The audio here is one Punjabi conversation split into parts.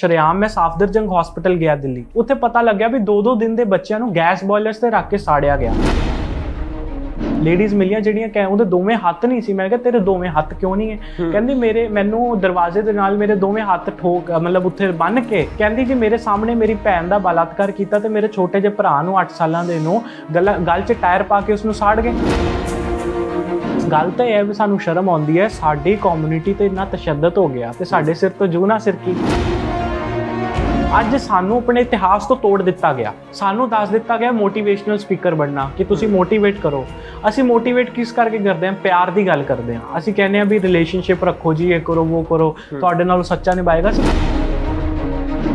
ਸ਼ਰਿਆਮ ਮੈਂ ਸਾਫਦਰਜੰਗ ਹਸਪੀਟਲ ਗਿਆ ਦਿੱਲੀ। ਉੱਥੇ ਪਤਾ ਲੱਗਿਆ ਵੀ ਦੋ ਦੋ ਦਿਨ ਦੇ ਬੱਚਿਆਂ ਨੂੰ ਗੈਸ ਬੋਇਲਰਸ ਤੇ ਰੱਖ ਕੇ ਸਾੜਿਆ ਗਿਆ। ਲੇਡੀਜ਼ ਮਿਲੀਆਂ ਜਿਹੜੀਆਂ ਕਹਿ ਉਹਦੇ ਦੋਵੇਂ ਹੱਥ ਨਹੀਂ ਸੀ। ਮੈਂ ਕਿਹਾ ਤੇਰੇ ਦੋਵੇਂ ਹੱਥ ਕਿਉਂ ਨਹੀਂ ਹੈ? ਕਹਿੰਦੀ ਮੇਰੇ ਮੈਨੂੰ ਦਰਵਾਜ਼ੇ ਦੇ ਨਾਲ ਮੇਰੇ ਦੋਵੇਂ ਹੱਥ ਠੋਕ ਮਤਲਬ ਉੱਥੇ ਬੰਨ ਕੇ ਕਹਿੰਦੀ ਜੀ ਮੇਰੇ ਸਾਹਮਣੇ ਮੇਰੀ ਭੈਣ ਦਾ ਬਲਾਤਕਾਰ ਕੀਤਾ ਤੇ ਮੇਰੇ ਛੋਟੇ ਜਿਹੇ ਭਰਾ ਨੂੰ 8 ਸਾਲਾਂ ਦੇ ਨੂੰ ਗਲ ਗਲ 'ਚ ਟਾਇਰ ਪਾ ਕੇ ਉਸ ਨੂੰ ਸਾੜ ਗਏ। ਗੱਲ ਤਾਂ ਇਹ ਹੈ ਵੀ ਸਾਨੂੰ ਸ਼ਰਮ ਆਉਂਦੀ ਹੈ। ਸਾਡੀ ਕਮਿਊਨਿਟੀ ਤੇ ਇੰਨਾ ਤਸ਼ੱਦਦ ਹੋ ਗਿਆ ਤੇ ਸਾਡੇ ਸਿਰ ਤੋਂ ਜੂਨਾ ਸਿਰ ਕੀ? ਅੱਜ ਸਾਨੂੰ ਆਪਣੇ ਇਤਿਹਾਸ ਤੋਂ ਤੋੜ ਦਿੱਤਾ ਗਿਆ। ਸਾਨੂੰ ਦੱਸ ਦਿੱਤਾ ਗਿਆ ਮੋਟੀਵੇਸ਼ਨਲ ਸਪੀਕਰ ਬਣਨਾ ਕਿ ਤੁਸੀਂ ਮੋਟੀਵੇਟ ਕਰੋ। ਅਸੀਂ ਮੋਟੀਵੇਟ ਕਿਸ ਕਰਕੇ ਕਰਦੇ ਹਾਂ? ਪਿਆਰ ਦੀ ਗੱਲ ਕਰਦੇ ਹਾਂ। ਅਸੀਂ ਕਹਿੰਦੇ ਹਾਂ ਵੀ ਰਿਲੇਸ਼ਨਸ਼ਿਪ ਰੱਖੋ ਜੀ ਇਹ ਕਰੋ ਉਹ ਕਰੋ। ਤੁਹਾਡੇ ਨਾਲ ਸੱਚਾ ਨਿਭਾਏਗਾ ਸੀ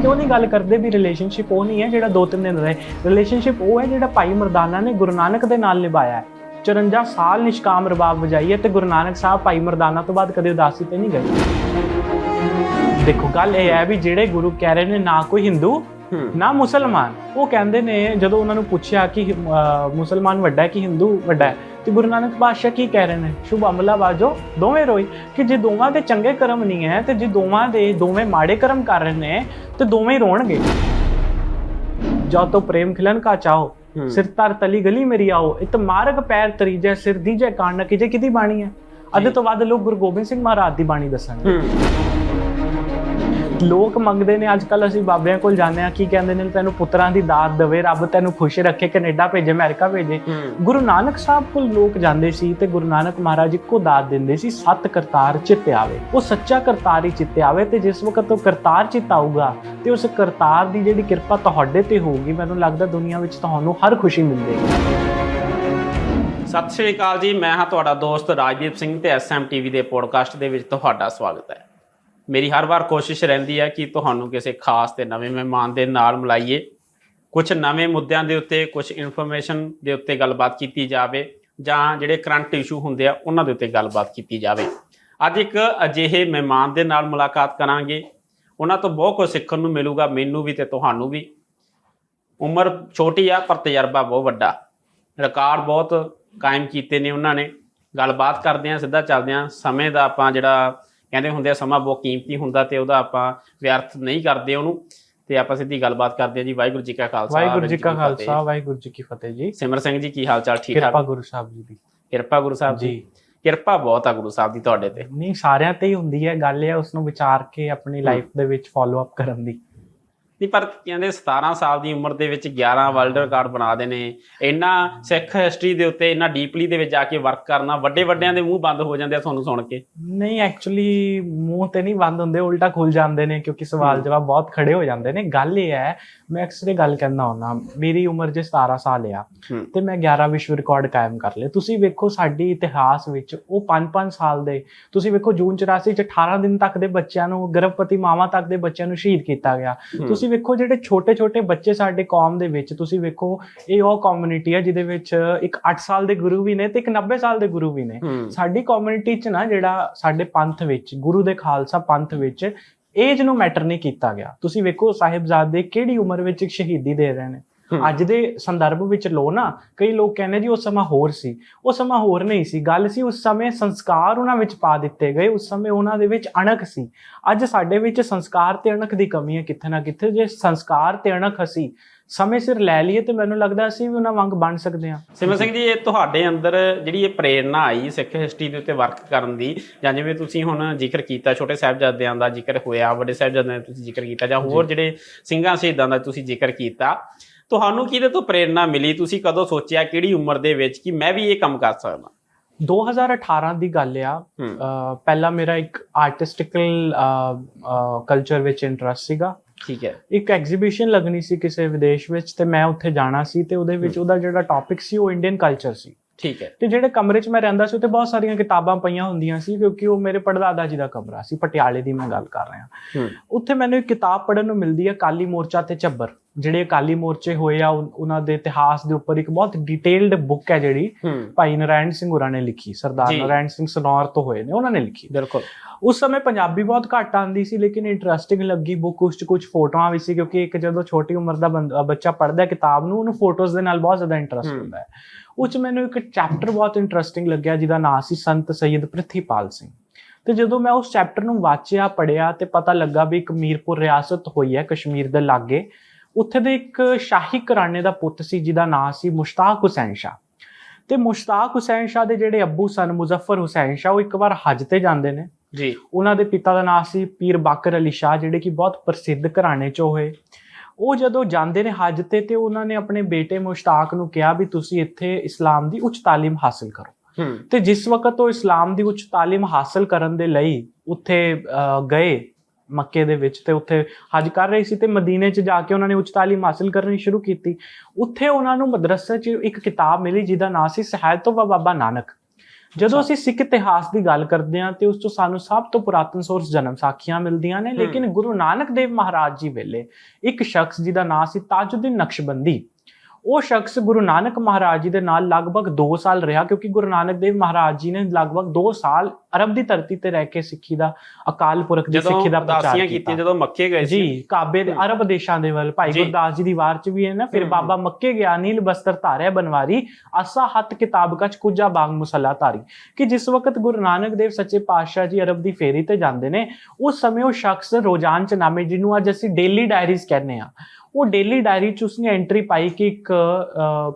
ਕਿਉਂ ਨਹੀਂ ਗੱਲ ਕਰਦੇ ਵੀ ਰਿਲੇਸ਼ਨਸ਼ਿਪ ਉਹ ਨਹੀਂ ਹੈ ਜਿਹੜਾ ਦੋ ਤਿੰਨ ਦਿਨ ਰਹੇ? ਰਿਲੇਸ਼ਨਸ਼ਿਪ ਉਹ ਹੈ ਜਿਹੜਾ ਭਾਈ ਮਰਦਾਨਾ ਨੇ ਗੁਰੂ ਨਾਨਕ ਦੇ ਨਾਲ ਨਿਭਾਇਆ ਹੈ। 54 ਸਾਲ ਨਿਸ਼ਕਾਮ ਰਬਾਬ ਵਜਾਈ ਹੈ ਤੇ ਗੁਰੂ ਨਾਨਕ ਸਾਹਿਬ ਭਾਈ ਮਰਦਾਨਾ ਤੋਂ ਬਾਅਦ ਕਦੇ ਉਦਾਸੀ ਤੇ ਨਹੀਂ ਗਏ। ਦੇਖੋ ਗੱਲ ਇਹ ਹੈ ਵੀ ਜਿਹੜੇ ਗੁਰੂ ਕਹਿ ਰਹੇ ਨੇ ਨਾ ਕੋਈ ਹਿੰਦੂ ਨਾ ਮੁਸਲਮਾਨ। ਉਹ ਕਹਿੰਦੇ ਨੇ ਜਦੋਂ ਉਹਨਾਂ ਨੂੰ ਪੁੱਛਿਆ ਕਿ ਮੁਸਲਮਾਨ ਵੱਡਾ ਹੈ ਕਿ ਹਿੰਦੂ ਵੱਡਾ ਹੈ ਤੇ ਗੁਰੂ ਨਾਨਕ ਪਾਤਸ਼ਾਹ ਕੀ ਕਹਿ ਰਹੇ ਨੇ? ਸ਼ੁਭ ਅਮਲਾ ਬਾਜੋ ਦੋਵੇਂ ਰੋਈ ਕਿ ਜੇ ਦੋਵਾਂ ਦੇ ਚੰਗੇ ਕਰਮ ਨਹੀਂ ਹੈ ਤੇ ਜੇ ਦੋਵਾਂ ਦੇ ਦੋਵੇਂ ਮਾੜੇ ਕਰਮ ਕਰ ਰਹੇ ਨੇ ਤੇ ਦੋਵੇਂ ਹੀ ਰੋਣਗੇ। ਜੋ ਤੋ ਪ੍ਰੇਮ ਖਿਲਨ ਕਾ ਚਾਹੋ ਸਿਰ ਤਰ ਤਲੀ ਗਲੀ ਮੇਰੀ ਆਓ ਇਤ ਮਾਰਗ ਪੈਰ ਤਰੀਜੈ ਸਿਰ ਦੀਜੈ ਕਾਣ ਕੀਜੇ ਕਿਦੀ ਬਾਣੀ ਹੈ? ਅੱਧੇ ਤੋਂ ਵੱਧ ਲੋਕ ਗੁਰੂ ਗੋਬਿੰਦ ਸਿੰਘ ਮਹਾਰਾਜ ਦੀ ਬਾਣੀ ਦੱਸਣਗੇ। ਲੋਕ ਮੰਗਦੇ ਨੇ ਅੱਜ ਕੱਲ ਅਸੀਂ ਬਾਬਿਆਂ ਕੋਲ ਜਾਂਦੇ ਆ ਕੀ ਕਹਿੰਦੇ ਨੇ ਤੈਨੂੰ ਪੁੱਤਰਾਂ ਦੀ ਦਾਤ ਦੇਵੇ ਰੱਬ ਤੈਨੂੰ ਖੁਸ਼ ਰੱਖੇ ਕੈਨੇਡਾ ਭੇਜੇ ਅਮਰੀਕਾ ਭੇਜੇ। ਗੁਰੂ ਨਾਨਕ ਸਾਹਿਬ ਕੋਲ ਲੋਕ ਜਾਂਦੇ ਸੀ ਤੇ ਗੁਰੂ ਨਾਨਕ ਮਹਾਰਾਜ ਇੱਕੋ ਦਾਤ ਦਿੰਦੇ ਸੀ ਸਤ ਕਰਤਾਰ ਚਿੱਤ ਆਵੇ। ਉਹ ਸੱਚਾ ਕਰਤਾਰ ਹੀ ਚਿੱਤ ਆਵੇ ਤੇ ਜਿਸ ਵਕਤ ਉਹ ਕਰਤਾਰ ਚਿੱਤ ਆਊਗਾ ਤੇ ਉਸ ਕਰਤਾਰ ਦੀ ਜਿਹੜੀ ਕਿਰਪਾ ਤੁਹਾਡੇ ਤੇ ਹੋਊਗੀ ਮੈਨੂੰ ਲੱਗਦਾ ਦੁਨੀਆ ਵਿੱਚ ਤੁਹਾਨੂੰ ਹਰ ਖੁਸ਼ੀ ਮਿਲੇਗੀ ਸਤਿ ਸ਼੍ਰੀ ਅਕਾਲ ਜੀ ਮੈਂ ਹਾਂ ਤੁਹਾਡਾ ਦੋਸਤ ਰਾਜਦੀਪ ਸਿੰਘ ਤੇ ਐਸਐਮ ਟੀਵੀ ਦੇ ਪੋਡਕਾਸਟ ਦੇ ਵਿੱਚ ਤੁਹਾਡਾ ਸਵਾਗਤ ਹੈ। ਮੇਰੀ ਹਰ ਵਾਰ ਕੋਸ਼ਿਸ਼ ਰਹਿੰਦੀ ਹੈ ਕਿ ਤੁਹਾਨੂੰ ਕਿਸੇ ਖਾਸ ਤੇ ਨਵੇਂ ਮਹਿਮਾਨ ਦੇ ਨਾਲ ਮਿਲਾਈਏ। ਕੁਝ ਨਵੇਂ ਮੁੱਦਿਆਂ ਦੇ ਉੱਤੇ ਕੁਝ ਇਨਫੋਰਮੇਸ਼ਨ ਦੇ ਉੱਤੇ ਗੱਲਬਾਤ ਕੀਤੀ ਜਾਵੇ ਜਾਂ ਜਿਹੜੇ ਕਰੰਟ ਇਸ਼ੂ ਹੁੰਦੇ ਆ, ਉਹਨਾਂ ਦੇ ਉੱਤੇ ਗੱਲਬਾਤ ਕੀਤੀ ਜਾਵੇ। ਅੱਜ ਇੱਕ ਅਜਿਹੇ ਮਹਿਮਾਨ ਦੇ ਨਾਲ ਮੁਲਾਕਾਤ ਕਰਾਂਗੇ। ਉਹਨਾਂ ਤੋਂ ਬਹੁਤ ਕੁਝ ਸਿੱਖਣ ਨੂੰ ਮਿਲੂਗਾ, ਮੈਨੂੰ ਵੀ ਤੇ ਤੁਹਾਨੂੰ ਵੀ। ਉਮਰ ਛੋਟੀ ਆ, ਪਰ ਤਜਰਬਾ ਬਹੁਤ ਵੱਡਾ। ਰਿਕਾਰਡ ਬਹੁਤ ਕਾਇਮ ਕੀਤੇ ਨੇ ਉਹਨਾਂ ਨੇ। ਗੱਲਬਾਤ ਕਰਦੇ ਆ, ਸਿੱਧਾ ਚੱਲਦੇ ਆ। ਸਮੇਂ ਦਾ ਆਪਾਂ ਜਿਹੜਾ ਕਹਿੰਦੇ ਹੁੰਦੇ ਆ ਸਮਾਂ ਬਹੁਤ ਕੀਮਤੀ ਹੁੰਦਾ ਤੇ ਉਹਦਾ ਆਪਾਂ ਵਿਅਰਥ ਨਹੀਂ ਕਰਦੇ ਉਹਨੂੰ। ਤੇ ਆਪਾਂ ਸਿੱਧੀ ਗੱਲਬਾਤ ਕਰਦੇ ਆ ਜੀ ਵਾਹਿਗੁਰੂ ਜੀ ਕਾ ਖਾਲਸਾ ਵਾਹਿਗੁਰੂ ਜੀ ਕਾ ਖਾਲਸਾ। ਵਾਹਿਗੁਰੂ ਜੀ ਕੀ ਫਤਿਹ ਜੀ। ਸਿਮਰ ਸਿੰਘ ਜੀ ਕੀ ਹਾਲ ਚਾਲ? ਠੀਕ ਕਿਰਪਾ ਠਾਕ ਗੁਰੂ ਸਾਹਿਬ ਜੀ ਦੀ। ਕਿਰਪਾ ਗੁਰੂ ਸਾਹਿਬ ਜੀ। ਕਿਰਪਾ ਬਹੁਤ ਆ ਗੁਰੂ ਸਾਹਿਬ ਦੀ ਤੁਹਾਡੇ ਤੇ। ਨਹੀਂ ਸਾਰਿਆਂ ਤੇ ਹੀ ਹੁੰਦੀ ਹੈ ਗੱਲ ਇਹ ਹੈ ਉਸ ਨੂੰ ਵਿਚਾਰ ਕੇ ਆਪਣੀ ਲਾਈਫ ਦੇ ਵਿੱਚ ਫਾਲੋ ਅਪ ਕਰਨ ਦੀ। ਨਹੀਂ ਪਰ ਕਹਿੰਦੇ 17 ਸਾਲ ਦੀ ਉਮਰ ਦੇ ਵਿੱਚ 11 ਵਰਲਡ ਰਿਕਾਰਡ ਬਣਾ ਦੇ ਨੇ। ਇੰਨਾ ਸਿੱਖ ਹਿਸਟਰੀ ਦੇ ਉੱਤੇ ਇੰਨਾ ਡੀਪਲੀ ਦੇ ਵਿੱਚ ਜਾ ਕੇ ਵਰਕ ਕਰਨਾ ਵੱਡੇ ਵੱਡਿਆਂ ਦੇ ਮੂੰਹ ਬੰਦ ਹੋ ਜਾਂਦੇ ਆ ਤੁਹਾਨੂੰ ਸੁਣ ਕੇ। ਨਹੀਂ ਐਕਚੁਅਲੀ ਮੂੰਹ ਤੇ ਨਹੀਂ ਬੰਦ ਹੁੰਦੇ ਉਲਟਾ ਖੁੱਲ ਜਾਂਦੇ ਨੇ ਕਿਉਂਕਿ ਸਵਾਲ ਜਵਾਬ ਬਹੁਤ ਖੜੇ ਹੋ ਜਾਂਦੇ ਨੇ। ਗੱਲ ਇਹ ਹੈ ਮੈਂ ਅਕਸਰ ਇਹ ਗੱਲ ਕਹਿੰਦਾ ਹੁੰਦਾ ਮੇਰੀ ਉਮਰ ਜੇ 17 ਸਾਲ ਆ ਤੇ ਮੈਂ 11 ਵਿਸ਼ਵ ਰਿਕਾਰਡ ਕਾਇਮ ਕਰ ਲਏ। ਤੁਸੀਂ ਵੇਖੋ ਸਾਡੀ ਇਤਿਹਾਸ ਵਿੱਚ ਉਹ 5-5 ਸਾਲ ਦੇ ਤੁਸੀਂ ਵੇਖੋ ਜੂਨ 84 ਚ 18 ਦਿਨ ਤੱਕ ਦੇ ਬੱਚਿਆਂ ਨੂੰ ਗਰਭਵਤੀ ਮਾਵਾਂ ਤੱਕ ਦੇ ਬੱਚਿਆਂ ਨੂੰ ਸ਼ਹੀਦ ਕੀਤਾ ਗਿਆ। ਤੁਸੀਂ ਵੇਖੋ ਜਿਹੜੇ ਛੋਟੇ-ਛੋਟੇ ਬੱਚੇ ਸਾਡੇ ਕੌਮ ਦੇ ਵਿੱਚ ਤੁਸੀਂ ਵੇਖੋ ਇਹ ਉਹ ਕਮਿਊਨਿਟੀ ਹੈ ਜਿਹਦੇ ਵਿੱਚ ਇੱਕ 8 ਸਾਲ ਦੇ ਗੁਰੂ ਵੀ ਨੇ ਤੇ ਇੱਕ 90 ਸਾਲ ਦੇ ਗੁਰੂ ਵੀ ਨੇ। ਸਾਡੀ ਕਮਿਊਨਿਟੀ 'ਚ ਨਾ ਜਿਹੜਾ ਸਾਡੇ ਪੰਥ ਵਿੱਚ ਗੁਰੂ ਦੇ ਖਾਲਸਾ ਪੰਥ ਵਿੱਚ ਏਜ ਨੂੰ ਮੈਟਰ ਨਹੀਂ ਕੀਤਾ ਗਿਆ। ਤੁਸੀਂ ਵੇਖੋ, ਸਾਹਿਬਜ਼ਾਦੇ ਕਿਹੜੀ ਉਮਰ ਵਿੱਚ ਸ਼ਹੀਦੀ ਦੇ ਰਹੇ ਨੇ? ਅੱਜ ਦੇ ਸੰਦਰਭ ਵਿੱਚ ਲੋ ਨਾ ਕਈ ਲੋਕ ਕਹਿੰਦੇ ਜੀ ਉਹ ਸਮਾਂ ਹੋਰ ਸੀ। ਉਹ ਸਮਾਂ ਹੋਰ ਨਹੀਂ ਸੀ। ਗੱਲ ਸੀ ਉਸ ਸਮੇਂ ਸੰਸਕਾਰ ਉਹਨਾਂ ਵਿੱਚ ਪਾ ਦਿੱਤੇ ਗਏ ਉਸ ਸਮੇਂ ਉਹਨਾਂ ਦੇ ਵਿੱਚ ਅਣਖ ਸੀ। ਅੱਜ ਸਾਡੇ ਵਿੱਚ ਸੰਸਕਾਰ ਤੇ ਅਣਖ ਦੀ ਕਮੀ ਹੈ ਕਿੱਥੇ ਨਾ ਕਿੱਥੇ। ਜੇ ਸੰਸਕਾਰ ਤੇ ਅਣਖ ਅਸੀਂ ਸਮੇਂ ਸਿਰ ਲੈ ਲਈਏ ਤੇ ਮੈਨੂੰ ਲੱਗਦਾ ਅਸੀਂ ਵੀ ਉਹਨਾਂ ਵਾਂਗ ਬਣ ਸਕਦੇ ਹਾਂ। ਸਿਮਰ ਸਿੰਘ ਜੀ ਇਹ ਤੁਹਾਡੇ ਅੰਦਰ ਜਿਹੜੀ ਇਹ ਪ੍ਰੇਰਣਾ ਆਈ ਸਿੱਖ ਹਿਸਟਰੀ ਦੇ ਉੱਤੇ ਵਰਕ ਕਰਨ ਦੀ ਜਾਂ ਜਿਵੇਂ ਤੁਸੀਂ ਹੁਣ ਜ਼ਿਕਰ ਕੀਤਾ ਛੋਟੇ ਸਾਹਿਬਜ਼ਾਦਿਆਂ ਦਾ ਜ਼ਿਕਰ ਹੋਇਆ ਵੱਡੇ ਸਾਹਿਬਜ਼ਾਦਿਆਂ ਦਾ ਤੁਸੀਂ ਜ਼ਿਕਰ ਕੀਤਾ ਜਾਂ। ਹੋਰ ਜਿਹੜੇ ਸਿੰਘਾਂ ਸ਼ਹੀਦਾਂ ਦਾ ਤੁਸੀਂ ਜ਼ਿਕਰ ਕੀਤਾ ਤੁਹਾਨੂੰ ਕਿਹਦੇ ਤੋਂ ਪ੍ਰੇਰਣਾ ਮਿਲੀ? ਤੁਸੀਂ ਕਦੋਂ ਸੋਚਿਆ ਕਿਹੜੀ ਉਮਰ ਦੇ ਵਿੱਚ ਕਿ ਮੈਂ ਵੀ ਇਹ ਕੰਮ ਕਰ ਸਕਦਾ? 2018 ਦੀ ਗੱਲ ਆ। ਪਹਿਲਾਂ ਮੇਰਾ ਇੱਕ ਆਰਟਿਸਟੀਕਲ ਕਲਚਰ ਵਿੱਚ ਇੰਟਰਸਟ ਸੀਗਾ। ਠੀਕ ਹੈ। ਇੱਕ ਐਗਜ਼ੀਬਿਸ਼ਨ ਲੱਗਣੀ ਸੀ ਕਿਸੇ ਵਿਦੇਸ਼ ਵਿੱਚ ਤੇ ਮੈਂ ਉੱਥੇ ਜਾਣਾ ਸੀ ਤੇ ਉਹਦੇ ਵਿੱਚ ਉਹਦਾ ਜਿਹੜਾ ਟੌਪਿਕ ਸੀ ਉਹ ਇੰਡੀਅਨ ਕਲਚਰ ਸੀ। ਠੀਕ ਹੈ। ਤੇ ਜਿਹੜੇ ਕਮਰੇ 'ਚ ਮੈਂ ਰਹਿੰਦਾ ਸੀ ਉੱਥੇ ਬਹੁਤ ਸਾਰੀਆਂ ਕਿਤਾਬਾਂ ਪਈਆਂ ਹੁੰਦੀਆਂ ਸੀ ਕਿਉਂਕਿ ਉਹ ਮੇਰੇ ਪੜਦਾਦਾ ਜੀ ਦਾ ਕਮਰਾ ਸੀ ਪਟਿਆਲੇ ਦੀ ਮੈਂ ਗੱਲ ਕਰ ਰਿਹਾ। ਉੱਥੇ ਮੈਨੂੰ ਇੱਕ ਕਿਤਾਬ ਪੜ੍ਹਨ ਨੂੰ ਮਿਲਦੀ ਹੈ ਕਾਲੀ ਮੋਰਚਾ ਤੇ ਚੱਬਰ ਜਿਹੜੇ ਅਕਾਲੀ ਮੋਰਚੇ ਹੋਏ ਆ ਉਹਨਾਂ ਦੇ ਇਤਿਹਾਸ ਦੇ ਉੱਪਰ ਇੱਕ ਬਹੁਤ ਡਿਟੇਲਡ ਬੁੱਕ ਹੈ ਜਿਹੜੀ ਭਾਈ ਨਰਾਇਣ ਸਿੰਘ ਹੋਰਾਂ ਨੇ ਲਿਖੀ ਸਰਦਾਰ। ਨਰਾਇਣ ਸਿੰਘ ਸਨੌਰ ਤੋਂ ਹੋਏ ਨੇ ਉਹਨਾਂ ਨੇ ਲਿਖੀ। ਬਿਲਕੁਲ। ਉਸ ਸਮੇਂ ਪੰਜਾਬੀ ਬਹੁਤ ਘੱਟ ਆਉਂਦੀ ਸੀ ਲੇਕਿਨ ਇੰਟਰਸਟਿੰਗ ਲੱਗੀ ਬੁੱਕ ਉਸ ਚ ਕੁਝ ਫੋਟੋਆਂ ਵੀ ਸੀ ਕਿਉਂਕਿ ਇੱਕ ਜਦੋਂ ਛੋਟੀ ਉਮਰ ਦਾ ਬੱਚਾ ਪੜ੍ਹਦਾ ਹੈ ਕਿਤਾਬ ਨੂੰ ਉਹਨੂੰ ਫੋਟੋਜ਼ ਦੇ ਨਾਲ ਬਹੁਤ ਜ਼ਿਆਦਾ ਇੰਟਰਸਟ। ਹੁੰਦਾ ਹੈ। ਉਹ ਚ ਮੈਨੂੰ ਇੱਕ ਚੈਪਟਰ ਬਹੁਤ ਇੰਟਰਸਟਿੰਗ ਲੱਗਿਆ ਜਿਹਦਾ ਨਾਮ ਸੀ ਸੰਤ ਸੈਯਦ ਪ੍ਰਿਥੀਪਾਲ ਸਿੰਘ। ਤੇ ਜਦੋਂ ਮੈਂ ਉਸ ਚੈਪਟਰ ਨੂੰ ਵਾਚਿਆ ਪੜਿਆ ਤੇ ਪਤਾ ਲੱਗਾ ਵੀ ਇੱਕ ਮੀਰਪੁਰ ਰਿਆਸਤ ਹੋਈ ਹੈ ਕਸ਼ਮੀਰ ਦੇ ਲਾਗੇ। ਉੱਥੇ ਦੇ ਇੱਕ ਸ਼ਾਹੀ ਘਰਾਣੇ ਦਾ ਪੁੱਤ ਸੀ ਜਿਹਦਾ ਨਾਂ ਸੀ ਮੁਸ਼ਤਾਕ ਹੁਸੈਨ ਸ਼ਾਹ। ਤੇ ਮੁਸ਼ਤਾਕ ਹੁਸੈਨ ਸ਼ਾਹ ਦੇ ਜਿਹੜੇ ਅੱਬੂ ਸਨ ਮੁਜ਼ੱਫਰ ਹੁਸੈਨ ਸ਼ਾਹ ਉਹ ਇੱਕ ਵਾਰ ਹਜ ਤੇ ਜਾਂਦੇ ਨੇ। ਜੀ। ਉਹਨਾਂ ਦੇ ਪਿਤਾ ਦਾ ਨਾਮ ਸੀ ਪੀਰ ਬਾਕਰ ਅਲੀ ਸ਼ਾਹ ਜਿਹੜੇ ਕਿ ਬਹੁਤ ਪ੍ਰਸਿੱਧ ਘਰਾਣੇ ਚੋਂ ਹੋਏ। ਉਹ ਜਦੋਂ ਜਾਂਦੇ ਨੇ ਹਜ ਤੇ ਤੇ ਉਹਨਾਂ ਨੇ ਆਪਣੇ ਬੇਟੇ ਮੁਸ਼ਤਾਕ ਨੂੰ ਕਿਹਾ ਵੀ ਤੁਸੀਂ ਇੱਥੇ ਇਸਲਾਮ ਦੀ ਉੱਚ ਤਾਲੀਮ ਹਾਸਲ ਕਰੋ। ਤੇ ਜਿਸ ਵਕਤ ਉਹ ਇਸਲਾਮ ਦੀ ਉੱਚ ਤਾਲੀਮ ਹਾਸਲ ਕਰਨ ਦੇ ਲਈ ਉੱਥੇ ਗਏ ਮੱਕੇ ਦੇ ਵਿੱਚ ਤੇ ਉੱਥੇ ਹਜ ਕਰ ਰਹੇ ਸੀ ਤੇ ਮਦੀਨੇ 'ਚ ਜਾ ਕੇ ਉਹਨਾਂ ਨੇ ਉੱਚ ਤਾਲੀਮ ਹਾਸਲ ਕਰਨੀ ਸ਼ੁਰੂ ਕੀਤੀ। ਉੱਥੇ ਉਹਨਾਂ ਨੂੰ ਮਦਰਸੇ 'ਚ ਇੱਕ ਕਿਤਾਬ ਮਿਲੀ ਜਿਹਦਾ ਨਾਮ ਸੀ ਸਹਾਇਤੋ ਬਾਬਾ ਨਾਨਕ। ਜਦੋਂ ਅਸੀਂ ਸਿੱਖ ਇਤਿਹਾਸ ਦੀ ਗੱਲ ਕਰਦੇ ਹਾਂ ਤੇ ਉਸ ਤੋਂ ਸਾਨੂੰ ਸਭ ਤੋਂ ਪੁਰਾਤਨ ਸੋਰਸ ਜਨਮ ਸਾਖੀਆਂ ਮਿਲਦੀਆਂ ਨੇ ਲੇਕਿਨ ਗੁਰੂ ਨਾਨਕ ਦੇਵ ਮਹਾਰਾਜ ਜੀ ਵੇਲੇ ਇੱਕ ਸ਼ਖਸ ਜਿਹਦਾ ਨਾਮ ਸੀ ਤਾਜੁਦੀਨ ਨਕਸ਼ਬੰਦੀ। ਉਹ ਸ਼ਖਸ ਗੁਰੂ ਨਾਨਕ ਮਹਾਰਾਜ ਜੀ ਦੇ ਨਾਲ ਲਗਭਗ 2 ਸਾਲ ਰਿਹਾ ਕਿਉਂਕਿ ਗੁਰੂ ਨਾਨਕ ਦੇਵ ਮਹਾਰਾਜ ਜੀ ਨੇ ਲਗਭਗ 2 ਸਾਲ ਅਰਬ ਦੀ ਧਰਤੀ ਤੇ ਰਹਿ ਕੇ ਸਿੱਖੀ ਦਾ ਅਕਾਲ ਪੁਰਖ ਦੀ ਸਿੱਖੀ ਦਾ ਪ੍ਰਚਾਰ ਕੀਤਾ। ਜਦੋਂ ਮੱਕੇ ਗਏ ਸੀ। ਜੀ ਕਾਬੇ ਦੇ ਅਰਬ ਦੇਸ਼ਾਂ ਦੇ ਵੱਲ। ਭਾਈ। ਗੁਰਦਾਸ ਜੀ ਦੀ ਵਾਰ ਚ ਵੀ ਹੈ ਨਾ ਫਿਰ। ਬਾਬਾ ਮੱਕੇ ਗਿਆ ਨੀਲ ਬਸਤਰ ਧਾਰਿਆ ਬਨਵਾਰੀ ਆਸਾ ਹੱਥ ਕਿਤਾਬ ਕਚ ਕੁਜਾ ਬਾਗ ਮੁਸੱਲਾ ਧਾਰੀ। ਕਿ ਜਿਸ ਵਕਤ ਗੁਰੂ ਨਾਨਕ ਦੇਵ ਸੱਚੇ ਪਾਤਸ਼ਾਹ ਜੀ ਅਰਬ ਦੀ ਫੇਰੀ ਤੇ ਜਾਂਦੇ ਨੇ ਉਸ ਸਮੇਂ ਉਹ ਸ਼ਖਸ ਰੋਜ਼ਾਨ ਚ ਨਾਮੇ ਜਿਹਨੂੰ ਅੱਜ ਅਸੀਂ ਡੇਲੀ ਡਾਇਰੀਜ਼ ਕਹਿੰਦੇ ਆ ਉਹ ਡੇਲੀ ਡਾਇਰੀ ਚ ਉਸਨੇ ਐਂਟਰੀ ਪਾਈ ਕਿ ਇੱਕ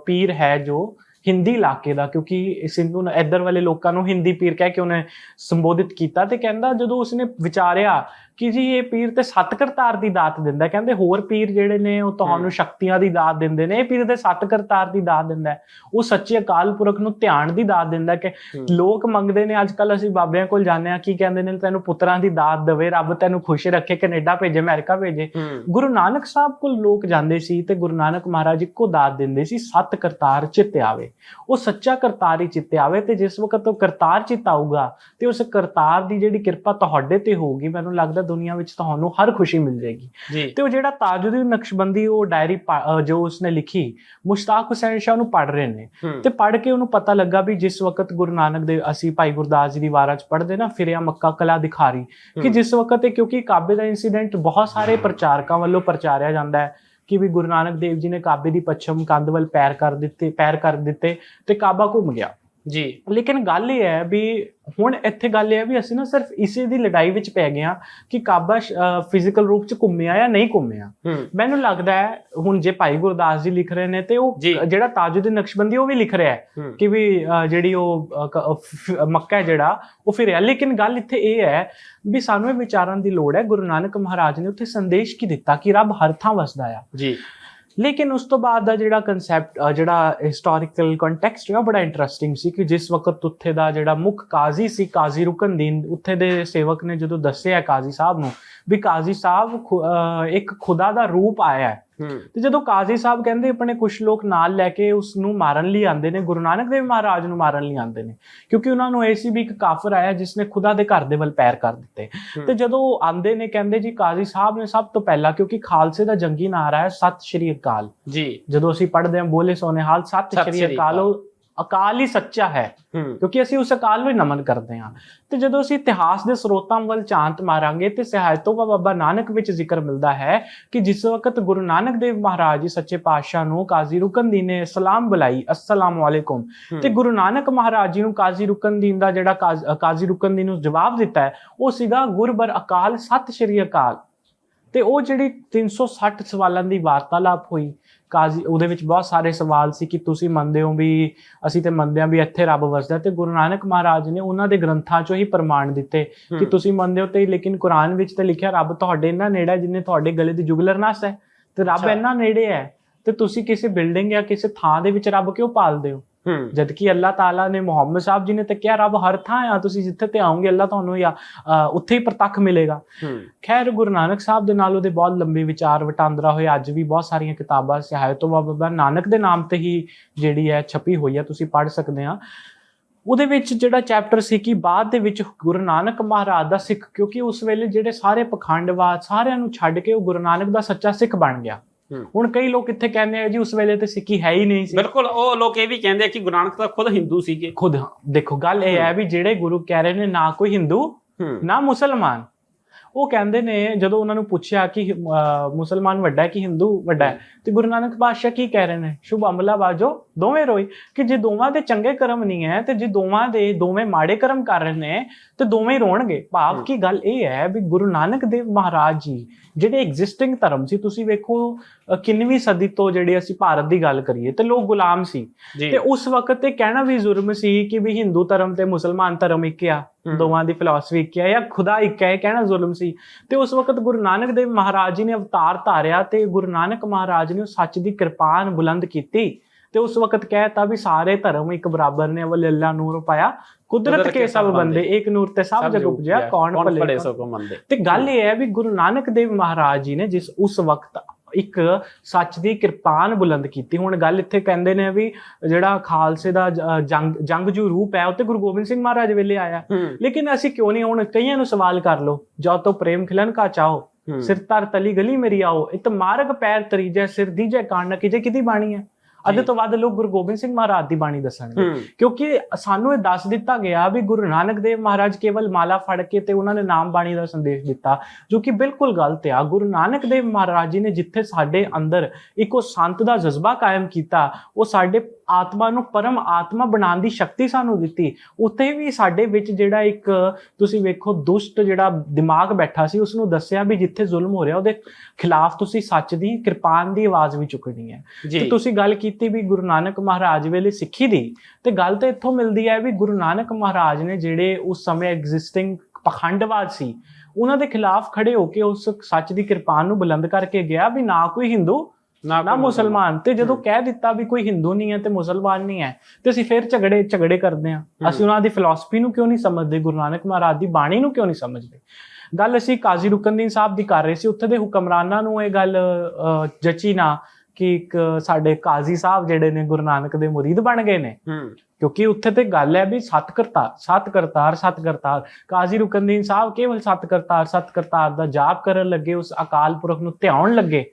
ਪੀਰ ਹੈ ਜੋ ਹਿੰਦੀ ਇਲਾਕੇ ਦਾ, ਕਿਉਂਕਿ ਸਿੰਧੂ ਨ- ਇੱਧਰ ਵਾਲੇ ਲੋਕਾਂ ਨੂੰ ਹਿੰਦੀ ਪੀਰ ਕਹਿ ਕੇ ਉਹਨੇ ਸੰਬੋਧਿਤ ਕੀਤਾ ਤੇ ਕਹਿੰਦਾ ਜਦੋਂ ਉਸਨੇ ਵਿਚਾਰਿਆ ਕਿ ਜੀ ਇਹ ਪੀਰ ਤੇ ਸੱਤ ਕਰਤਾਰ ਦੀ ਦਾਤ ਦਿੰਦਾ। ਕਹਿੰਦੇ ਹੋਰ ਪੀਰ ਜਿਹੜੇ ਨੇ ਉਹ ਤੁਹਾਨੂੰ ਸ਼ਕਤੀਆਂ ਦੀ ਦਾਤ ਦਿੰਦੇ ਨੇ। ਇਹ ਪੀਰ ਤੇ ਸੱਤ ਕਰਤਾਰ ਦੀ ਦਾਤ ਦਿੰਦਾ। ਉਹ ਸੱਚੇ ਅਕਾਲ ਪੁਰਖ ਨੂੰ ਧਿਆਨ ਦੀ ਦਾਤ ਦਿੰਦਾ ਕਿ ਲੋਕ ਮੰਗਦੇ ਨੇ ਅੱਜ ਕੱਲ ਅਸੀਂ ਬਾਬਿਆਂ ਕੋਲ ਜਾਂਦੇ ਆ ਕੀ ਕਹਿੰਦੇ ਨੇ ਤੈਨੂੰ ਪੁੱਤਰਾਂ ਦੀ ਦਾਤ ਦੇਵੇ ਰੱਬ ਤੈਨੂੰ ਖੁਸ਼ ਰੱਖੇ ਕੈਨੇਡਾ ਭੇਜੇ ਅਮਰੀਕਾ ਭੇਜੇ। ਗੁਰੂ ਨਾਨਕ ਸਾਹਿਬ ਕੋਲ ਲੋਕ ਜਾਂਦੇ ਸੀ ਤੇ ਗੁਰੂ ਨਾਨਕ ਮਹਾਰਾਜ ਇੱਕੋ ਦਾਤ ਦਿੰਦੇ ਸੀ ਸਤ ਕਰਤਾਰ ਚਿੱਤ ਆਵੇ। ਉਹ ਸੱਚਾ ਕਰਤਾਰ ਹੀ ਚਿੱਤ ਆਵੇ ਤੇ ਜਿਸ ਵਕਤ ਉਹ ਕਰਤਾਰ ਚਿੱਤ ਆਊਗਾ ਤੇ ਉਸ ਕਰਤਾਰ ਦੀ ਜਿਹੜੀ ਕਿਰਪਾ ਤੁਹਾਡੇ ਤੇ ਹੋਊਗੀ ਮੈਨੂੰ ਲੱਗਦਾ ਦੁਨੀਆ ਵਿੱਚ ਤੁਹਾਨੂੰ ਹਰ ਖੁਸ਼ੀ ਮਿਲ ਜਾਏਗੀ। ਤੇ ਉਹ ਜਿਹੜਾ ਤਾਜੁਦੀਨ ਨਕਸ਼ਬੰਦੀ ਉਹ ਡਾਇਰੀ ਜੋ ਉਸਨੇ ਲਿਖੀ ਮੁਸ਼ਤਾਕ ਹੁਸੈਨ ਸ਼ਾਹ ਨੂੰ ਪੜ੍ਹ ਰਹੇ ਨੇ। ਤੇ ਪੜ੍ਹ ਕੇ ਉਹਨੂੰ ਪਤਾ ਲੱਗਾ ਵੀ ਜਿਸ ਵਕਤ ਗੁਰੂ ਨਾਨਕ ਦੇਵ ਅਸੀਂ ਭਾਈ ਗੁਰਦਾਸ ਜੀ ਦੀ ਵਾਰਾਂ ਚ ਪੜ੍ਹਦੇ ਨਾ ਫਿਰਿਆ ਮੱਕਾ ਕਲਾ ਦਿਖਾਰੀ। ਕਿ। ਜਿਸ ਵਕਤ ਇਹ ਕਿਉਂਕਿ ਕਾਬੇ ਦਾ ਇਨਸੀਡੈਂਟ ਬਹੁਤ ਸਾਰੇ ਪ੍ਰਚਾਰਕਾਂ ਵੱਲੋਂ ਪ੍ਰਚਾਰਿਆ ਜਾਂਦਾ ਹੈ ਕਿ ਵੀ ਗੁਰੂ ਨਾਨਕ ਦੇਵ ਜੀ ਨੇ ਕਾਬੇ ਦੀ ਪੱਛਮ ਕੰਧ ਵੱਲ ਪੈਰ ਕਰ ਦਿੱਤੇ ਪੈਰ ਕਰ ਦਿੱਤੇ ਤੇ ਕਾਬਾ ਘੁੰਮ ਗਿਆ। ਜੀ। ਲੇਕਿਨ ਗੱਲ ਇਹ ਹੈ ਵੀ ਹੁਣ ਇੱਥੇ ਗੱਲ ਇਹ ਹੈ ਵੀ ਅਸੀਂ ਨਾ ਸਿਰਫ ਇਸੇ ਦੀ ਲੜਾਈ ਵਿੱਚ ਪੈ ਗਏ ਹਾਂ ਕਿ ਕਾਬਾ ਫਿਜ਼ੀਕਲ ਰੂਪ ਚ ਘੁੰਮਿਆ ਜਾਂ ਨਹੀਂ ਘੁੰਮਿਆ। ਹੂੰ। ਮੈਨੂੰ ਲੱਗਦਾ ਹੈ ਹੁਣ ਜੇ ਭਾਈ ਗੁਰਦਾਸ ਜੀ ਲਿਖ ਰਹੇ ਨੇ ਤੇ ਉਹ। ਜਿਹੜਾ ਤਾਜੁਦੀਨ ਨਕਸ਼ਬੰਦੀ ਉਹ ਵੀ ਲਿਖ ਰਿਹਾ ਹੈ ਹੂੰ। ਕਿ ਵੀ ਜਿਹੜੀ ਉਹ ਮੱਕਾ ਹੈ ਜਿਹੜਾ ਉਹ ਫਿਰਿਆ ਲੇਕਿਨ ਗੱਲ ਇੱਥੇ ਇਹ ਹੈ ਵੀ ਸਾਨੂੰ ਇਹ ਵਿਚਾਰਨ ਦੀ ਲੋੜ ਹੈ। ਗੁਰੂ ਨਾਨਕ ਮਹਾਰਾਜ ਨੇ ਉੱਥੇ ਸੰਦੇਸ਼ ਕੀ ਦਿੱਤਾ ਕਿ ਰੱਬ ਹਰ ਥਾਂ ਵਸਦਾ ਆ। ਜੀ। ਲੇਕਿਨ ਉਸ ਤੋਂ ਬਾਅਦ ਦਾ ਜਿਹੜਾ ਕਨਸੈਪਟ ਜਿਹੜਾ ਹਿਸਟੋਰੀਕਲ ਕੰਟੈਕਸਟ ਹੈ ਉਹ ਬੜਾ ਇੰਟਰਸਟਿੰਗ ਸੀ ਕਿ ਜਿਸ ਵਕਤ ਉੱਥੇ ਦਾ ਜਿਹੜਾ ਮੁੱਖ ਕਾਜ਼ੀ ਸੀ, ਕਾਜ਼ੀ ਰੁਕਨਦੀਨ, ਉੱਥੇ ਦੇ ਸੇਵਕ ਨੇ ਜਦੋਂ ਦੱਸਿਆ ਕਾਜ਼ੀ ਸਾਹਿਬ ਨੂੰ ਵੀ ਕਾਜ਼ੀ ਸਾਹਿਬ ਖੁ- ਇੱਕ ਖੁਦਾ ਦਾ ਰੂਪ ਆਇਆ ਹੈ ਤੇ ਜਦੋਂ ਕਾਜ਼ੀ ਸਾਹਿਬ ਕਹਿੰਦੇ ਆਪਣੇ ਕੁਝ ਲੋਕ ਨਾਲ ਲੈ ਕੇ ਉਸ ਨੂੰ ਮਾਰਨ ਲਈ ਆਉਂਦੇ ਨੇ ਗੁਰੂ ਨਾਨਕ ਦੇਵ ਮਹਾਰਾਜ ਨੂੰ ਮਾਰਨ ਲਈ ਆਉਂਦੇ ਨੇ ਕਿਉਂਕਿ ਉਹਨਾਂ ਨੂੰ ਇਹ ਸੀ ਵੀ ਇੱਕ ਕਾਫਰ ਆਇਆ ਜਿਸ ਨੇ ਖੁਦਾ ਦੇ ਘਰ ਦੇ ਵੱਲ ਪੈਰ ਕਰ ਦਿੱਤੇ। ਤੇ ਜਦੋਂ ਆਉਂਦੇ ਨੇ ਕਹਿੰਦੇ ਜੀ ਕਾਜ਼ੀ ਸਾਹਿਬ ਨੇ ਸਭ ਤੋਂ ਪਹਿਲਾਂ ਕਿਉਂਕਿ ਖਾਲਸੇ ਦਾ ਜੰਗੀ ਨਾਰਾ ਹੈ ਸਤਿ ਸ਼੍ਰੀ ਅਕਾਲ। ਜੀ। ਜਦੋਂ ਅਸੀਂ ਪੜ੍ਹਦੇ ਹਾਂ ਬੋਲੇ ਸੋਨੇ ਹਾਲ ਸਤਿ ਸ਼੍ਰੀ ਸ਼੍ਰੀ ਅਕਾਲ ਉਹ ਅਕਾਲ ਹੀ ਸੱਚਾ ਹੈ। ਕਿਉਂਕਿ ਅਸੀਂ ਉਸ ਅਕਾਲ ਨੂੰ ਨਮਨ ਕਰਦੇ ਹਾਂ। ਤੇ ਜਦੋਂ ਅਸੀਂ ਇਤਿਹਾਸ ਦੇ ਸਰੋਤਾਂ ਵੱਲ ਚਾਂਤ ਮਾਰਾਂਗੇ ਤੇ ਸਹਾਇਤੋ ਬਾਬਾ ਨਾਨਕ ਵਿੱਚ ਜ਼ਿਕਰ ਮਿਲਦਾ ਹੈ ਕਿ ਜਿਸ ਵਕਤ ਗੁਰੂ ਨਾਨਕ ਦੇਵ ਮਹਾਰਾਜ ਜੀ ਸੱਚੇ ਪਾਤਸ਼ਾਹ ਨੂੰ ਕਾਜ਼ੀ ਰੁਕਨਦੀਨ ਨੇ ਸਲਾਮ ਬੁਲਾਈ ਅਸਲਾਮ ਅਲੈਕੁਮ। ਹੂੰ। ਤੇ ਗੁਰੂ ਨਾਨਕ ਮਹਾਰਾਜ ਜੀ ਨੂੰ ਕਾਜ਼ੀ ਰੁਕਨਦੀਨ ਦਾ ਜਿਹੜਾ ਕਾਜ਼ੀ ਰੁਕਨਦੀਨ ਨੂੰ ਜਵਾਬ ਦਿੱਤਾ ਹੈ ਉਹ ਸੀਗਾ ਗੁਰਬਰ ਅਕਾਲ ਸਤਿ ਸ਼੍ਰੀ ਅਕਾਲ। ਤੇ ਉਹ ਜਿਹੜੀ 360 ਸਵਾਲਾਂ ਦੀ ਵਾਰਤਾਲਾਪ ਹੋਈ ਕਾਜ਼ੀ ਉਹਦੇ ਵਿੱਚ ਬਹੁਤ ਸਾਰੇ ਸਵਾਲ ਸੀ ਕਿ ਤੁਸੀਂ ਮੰਨਦੇ ਹੋ ਵੀ ਅਸੀਂ ਤੇ ਮੰਨਦੇ ਹਾਂ ਵੀ ਇੱਥੇ ਰੱਬ ਵਸਦਾ ਤੇ ਗੁਰੂ ਨਾਨਕ ਮਹਾਰਾਜ ਨੇ ਉਹਨਾਂ ਦੇ ਗ੍ਰੰਥਾਂ ਚੋਂ ਹੀ ਪ੍ਰਮਾਣ ਦਿੱਤੇ ਕਿ। ਤੁਸੀਂ ਮੰਨਦੇ ਹੋ ਤੇ ਲੇਕਿਨ ਕੁਰਾਨ ਵਿੱਚ ਤੇ ਲਿਖਿਆ ਰੱਬ ਤੁਹਾਡੇ ਇੰਨਾ ਨੇੜੇ ਜਿੰਨੇ ਤੁਹਾਡੇ ਗਲੇ ਦੀ ਜੁਗਲਰ ਨਸ ਹੈ ਤੇ ਰੱਬ। ਇੰਨਾ ਨੇੜੇ ਹੈ ਤੇ ਤੁਸੀਂ ਕਿਸੇ ਬਿਲਡਿੰਗ ਜਾਂ ਕਿਸੇ ਥਾਂ ਦੇ ਵਿੱਚ ਰੱਬ ਕਿਉਂ ਪਾਲਦੇ ਹੋ ਹੂੰ। ਜਦ ਕਿ ਅੱਲਾਹ ਤਾਲਾ ਨੇ ਮੁਹੰਮਦ ਸਾਹਿਬ ਜੀ ਨੇ ਤੇ ਕਿਹਾ ਰੱਬ ਹਰ ਥਾਂ ਆ ਤੁਸੀਂ ਜਿੱਥੇ ਤੇ ਆਓਗੇ ਅੱਲਾਹ ਤੁਹਾਨੂੰ ਜਾਂ ਉੱਥੇ ਹੀ ਪ੍ਰਤੱਖ ਮਿਲੇਗਾ। ਖੈਰ ਗੁਰੂ ਨਾਨਕ ਸਾਹਿਬ ਦੇ ਨਾਲ ਉਹਦੇ ਬਹੁਤ ਲੰਬੇ ਵਿਚਾਰ ਵਟਾਂਦਰਾ ਹੋਏ। ਅੱਜ ਵੀ ਬਹੁਤ ਸਾਰੀਆਂ ਕਿਤਾਬਾਂ ਸਿਹਾਇਤੋ ਬਾਬਾ ਨਾਨਕ ਦੇ ਨਾਮ ਤੇ ਹੀ ਜਿਹੜੀ ਹੈ ਛਪੀ ਹੋਈ ਹੈ ਤੁਸੀਂ ਪੜ੍ਹ ਸਕਦੇ ਆ। ਉਹਦੇ ਵਿੱਚ ਜਿਹੜਾ ਚੈਪਟਰ ਸੀ ਕਿ ਬਾਅਦ ਦੇ ਵਿੱਚ ਗੁਰੂ ਨਾਨਕ ਮਹਾਰਾਜ ਦਾ ਸਿੱਖ ਕਿਉਂਕਿ ਉਸ ਵੇਲੇ ਜਿਹੜੇ ਸਾਰੇ ਪਖੰਡਵਾਦ ਸਾਰਿਆਂ ਨੂੰ ਛੱਡ ਕੇ ਉਹ ਗੁਰੂ ਨਾਨਕ ਦਾ ਸੱਚਾ ਸਿੱਖ ਬਣ ਗਿਆ। ਹੁਣ ਕਈ ਲੋਕ ਇੱਥੇ ਕਹਿੰਦੇ ਆ ਜੀ ਉਸ ਵੇਲੇ ਤੇ ਸਿੱਖੀ ਹੈ ਹੀ ਨਹੀਂ ਸੀ। ਬਿਲਕੁਲ ਉਹ ਲੋਕ ਇਹ ਵੀ ਕਹਿੰਦੇ ਆ ਕਿ ਗੁਰੂ ਨਾਨਕ ਤਾਂ ਖੁਦ ਹਿੰਦੂ ਸੀਗੇ। ਖੁਦ ਦੇਖੋ ਗੱਲ ਇਹ ਹੈ ਵੀ ਜਿਹੜੇ ਗੁਰੂ ਕਹਿ ਰਹੇ ਨੇ ਨਾ ਕੋਈ ਹਿੰਦੂ ਨਾ ਮੁਸਲਮਾਨ। ਉਹ ਕਹਿੰਦੇ ਨੇ ਜਦੋਂ ਉਹਨਾਂ ਨੂੰ ਪੁੱਛਿਆ ਕਿ ਮੁਸਲਮਾਨ ਵੱਡਾ ਹੈ ਕਿ ਹਿੰਦੂ ਵੱਡਾ ਹੈ। ਤੇ ਗੁਰੂ ਨਾਨਕ ਪਾਤਸ਼ਾਹ ਕੀ ਕਹਿ ਰਹੇ ਨੇ? ਸ਼ੁਭ ਅਮਲਾ ਬਾਜੋ ਦੋਵੇਂ ਰੋਈ ਕਿ ਜੇ ਦੋਵਾਂ ਦੇ ਚੰਗੇ ਕਰਮ ਨਹੀਂ ਹੈ ਤੇ ਜੇ ਦੋਵਾਂ ਦੇ ਦੋਵੇਂ ਮਾੜੇ ਕਰਮ ਕਰ ਰਹੇ ਨੇ ਤੇ ਦੋਵੇਂ ਹੀ ਰੋਣਗੇ। ਭਾਵ ਕੀ ਗੱਲ ਇਹ ਹੈ ਵੀ ਗੁਰੂ ਨਾਨਕ ਦੇਵ ਮਹਾਰਾਜ ਜੀ ਜਿਹੜੇ ਐਗਜ਼ਿਸਟਿੰਗ ਧਰਮ ਸੀ ਤੁਸੀਂ ਵੇਖੋ ਅਹ, ਕਿੰਨਵੀਂ ਸਦੀ ਤੋਂ ਜਿਹੜੇ ਅਸੀਂ ਭਾਰਤ ਦੀ ਗੱਲ ਕਰੀਏ ਤੇ ਲੋਕ ਗੁਲਾਮ ਸੀ। ਤੇ ਉਸ ਵਕਤ ਇਹ ਕਹਿਣਾ ਵੀ ਜ਼ੁਰਮ ਸੀ ਕਿ ਵੀ ਹਿੰਦੂ ਧਰਮ ਤੇ ਮੁਸਲਮਾਨ ਧਰਮ ਇੱਕ ਆ। ਦੋਵਾਂ ਦੀ ਫਿਲਾਸਫੀ ਇੱਕ ਆ ਜਾਂ ਖੁਦਾ ਇੱਕ ਹੈ ਕਹਿਣਾ ਜ਼ੁਲਮ ਸੀ। ਤੇ ਉਸ ਵਕਤ ਗੁਰੂ ਨਾਨਕ ਦੇਵ ਮਹਾਰਾਜ ਜੀ ਨੇ ਅਵਤਾਰ ਧਾਰਿਆ ਤੇ ਗੁਰੂ ਨਾਨਕ ਮਹਾਰਾਜ ਨੇ ਸੱਚ ਦੀ ਕਿਰਪਾਨ ਬੁਲੰਦ ਕੀਤੀ। ਤੇ ਉਸ ਵਕਤ ਕਹਿਤਾ ਵੀ ਸਾਰੇ ਧਰਮ ਇੱਕ ਬਰਾਬਰ ਨੇ ਅਵਲ ਅੱਲਾ ਨੂਰ ਪਾਇਆ। ਕੁਦਰਤ ਕੇ ਸਭ ਬੰਦੇ ਇੱਕ ਨੂਰ ਤੇ ਸਭ ਜਗ ਉਪਜਿਆ ਕੌਣ ਭਲੇ ਸੋ ਕੋ ਮੰਦੇ ਤੇ ਗੱਲ ਇਹ ਹੈ ਵੀ ਗੁਰੂ ਨਾਨਕ ਦੇਵ ਮਹਾਰਾਜ ਜੀ ਨੇ ਜਿਸ ਉਸ ਵਕਤ ਇੱਕ ਸੱਚ ਦੀ ਕਿਰਪਾਨ ਬੁਲੰਦ ਕੀਤੀ ਹੁਣ ਗੱਲ ਇੱਥੇ ਕਹਿੰਦੇ ਨੇ ਵੀ ਜਿਹੜਾ ਖਾਲਸੇ ਦਾ ਜ- ਜੰਗ ਜੰਗਜੂ ਰੂਪ ਹੈ ਉਹ ਤੇ ਗੁਰੂ ਗੋਬਿੰਦ ਸਿੰਘ ਮਹਾਰਾਜ ਵੇਲੇ ਆਇਆ। ਲੇਕਿਨ ਅਸੀਂ ਕਿਉਂ ਨਹੀਂ ਹੁਣ ਕਈਆਂ ਨੂੰ ਸਵਾਲ ਕਰ ਲਓ ਜੋ ਤੋ ਪ੍ਰੇਮ ਖਿਲਨ ਕਾ ਚਾਹੋ। ਸਿਰ ਤਰ ਤਲੀ ਗਲੀ ਮੇਰੀ ਆਓ ਇਤ ਮਾਰਗ ਪੈਰ ਤਰੀਜੈ ਸਿਰ ਦੀਜੈ ਕਾਣ ਕੀ ਜੇ ਕਿਦੀ ਬਾਣੀ ਹੈ? ਅੱਧੇ ਤੋਂ ਵੱਧ ਲੋਕ ਗੁਰੂ ਗੋਬਿੰਦ ਸਿੰਘ ਮਹਾਰਾਜ ਦੀ ਬਾਣੀ ਦੱਸਣਗੇ। ਕਿਉਂਕਿ ਸਾਨੂੰ ਇਹ ਦੱਸ ਦਿੱਤਾ ਗਿਆ ਵੀ ਗੁਰੂ ਨਾਨਕ ਦੇਵ ਮਹਾਰਾਜ ਕੇਵਲ ਮਾਲਾ ਫੜ ਕੇ ਤੇ ਉਹਨਾਂ ਨੇ ਨਾਮ ਬਾਣੀ ਦਾ ਸੰਦੇਸ਼ ਦਿੱਤਾ ਜੋ ਕਿ ਬਿਲਕੁਲ ਗਲਤ ਆ। ਗੁਰੂ ਨਾਨਕ ਦੇਵ ਮਹਾਰਾਜ ਜੀ ਨੇ ਜਿੱਥੇ ਸਾਡੇ ਅੰਦਰ ਇੱਕ ਉਹ ਸੰਤ ਦਾ ਜਜ਼ਬਾ ਕਾਇਮ ਕੀਤਾ ਉਹ ਸਾਡੇ ਆਤਮਾ ਨੂੰ ਪਰਮ ਆਤਮਾ ਬਣਾਉਣ ਦੀ ਸ਼ਕਤੀ ਸਾਨੂੰ ਦਿੱਤੀ। ਉੱਥੇ ਵੀ ਸਾਡੇ ਵਿੱਚ ਜਿਹੜਾ ਇੱਕ ਤੁਸੀਂ ਵੇਖੋ ਦੁਸ਼ਟ ਜਿਹੜਾ ਦਿਮਾਗ ਬੈਠਾ ਸੀ ਉਸ ਨੂੰ ਦੱਸਿਆ ਵੀ ਜਿੱਥੇ ਜ਼ੁਲਮ ਹੋ ਰਿਹਾ ਉਹਦੇ ਖਿਲਾਫ ਤੁਸੀਂ ਸੱਚ ਦੀ ਕਿਰਪਾਨ ਦੀ ਆਵਾਜ਼ ਵੀ ਚੁੱਕਣੀ ਹੈ। ਤੇ ਤੁਸੀਂ ਗੱਲ ਕੀਤੀ ਵੀ ਗੁਰੂ ਨਾਨਕ ਮਹਾਰਾਜ ਵੇਲੇ ਸਿੱਖੀ ਦੀ ਤੇ ਗੱਲ ਤੇ ਇੱਥੋਂ ਮਿਲਦੀ ਹੈ ਵੀ ਗੁਰੂ ਨਾਨਕ ਮਹਾਰਾਜ ਨੇ ਜਿਹੜੇ ਉਸ ਸਮੇਂ ਐਗਜ਼ਿਸਟਿੰਗ ਪਖੰਡਵਾਦ ਸੀ ਉਹਨਾਂ ਦੇ ਖਿਲਾਫ ਖੜੇ ਹੋ ਕੇ ਉਸ ਸੱਚ ਦੀ ਕਿਰਪਾਨ ਨੂੰ ਬੁਲੰਦ ਕਰਕੇ ਗਿਆ ਵੀ ਨਾ ਕੋਈ ਹਿੰਦੂ ਨਾ ਮੁਸਲਮਾਨ। ਤੇ ਜਦੋਂ ਕਹਿ ਦਿੱਤਾ ਵੀ ਕੋਈ ਹਿੰਦੂ ਨਹੀਂ ਹੈ ਤੇ ਮੁਸਲਮਾਨ ਨਹੀਂ ਹੈ ਤੇ ਅਸੀਂ ਫਿਰ ਝਗੜੇ ਝਗੜੇ ਕਰਦੇ ਹਾਂ। ਅਸੀਂ ਉਹਨਾਂ ਦੀ ਫਿਲਾਸਫੀ ਨੂੰ ਕਿਉਂ ਨਹੀਂ ਸਮਝਦੇ? ਗੁਰੂ ਨਾਨਕ ਮਹਾਰਾਜ ਦੀ ਬਾਣੀ ਨੂੰ ਕਿਉਂ ਨਹੀਂ ਸਮਝਦੇ? ਗੱਲ ਅਸੀਂ ਕਾਜ਼ੀ ਰੁਕਨਦੀਨ ਸਾਹਿਬ ਦੀ ਕਰ ਰਹੇ ਸੀ ਉੱਥੇ ਦੇ ਹੁਕਮਰਾਨਾਂ ਨੂੰ ਇਹ ਗੱਲ ਜਚੀ ਨਾ ਕਿ ਇੱਕ ਸਾਡੇ ਕਾਜ਼ੀ ਸਾਹਿਬ ਜਿਹੜੇ ਨੇ ਗੁਰੂ ਨਾਨਕ ਦੇ ਮੁਰੀਦ ਬਣ ਗਏ ਨੇ। ਕਿਉਂਕਿ ਉੱਥੇ ਤੇ ਗੱਲ ਹੈ ਵੀ ਸਤ ਕਰਤਾਰ ਸਤ ਕਰਤਾਰ ਸਤ ਕਰਤਾਰ। ਕਾਜ਼ੀ ਰੁਕਨਦੀਨ ਸਾਹਿਬ ਕੇਵਲ ਸਤ ਕਰਤਾਰ ਸਤ ਕਰਤਾਰ ਦਾ ਜਾਪ ਕਰਨ ਲੱਗੇ ਉਸ ਅਕਾਲ ਪੁਰਖ ਨੂੰ ਧਿਆਉਣ ਲੱਗੇ।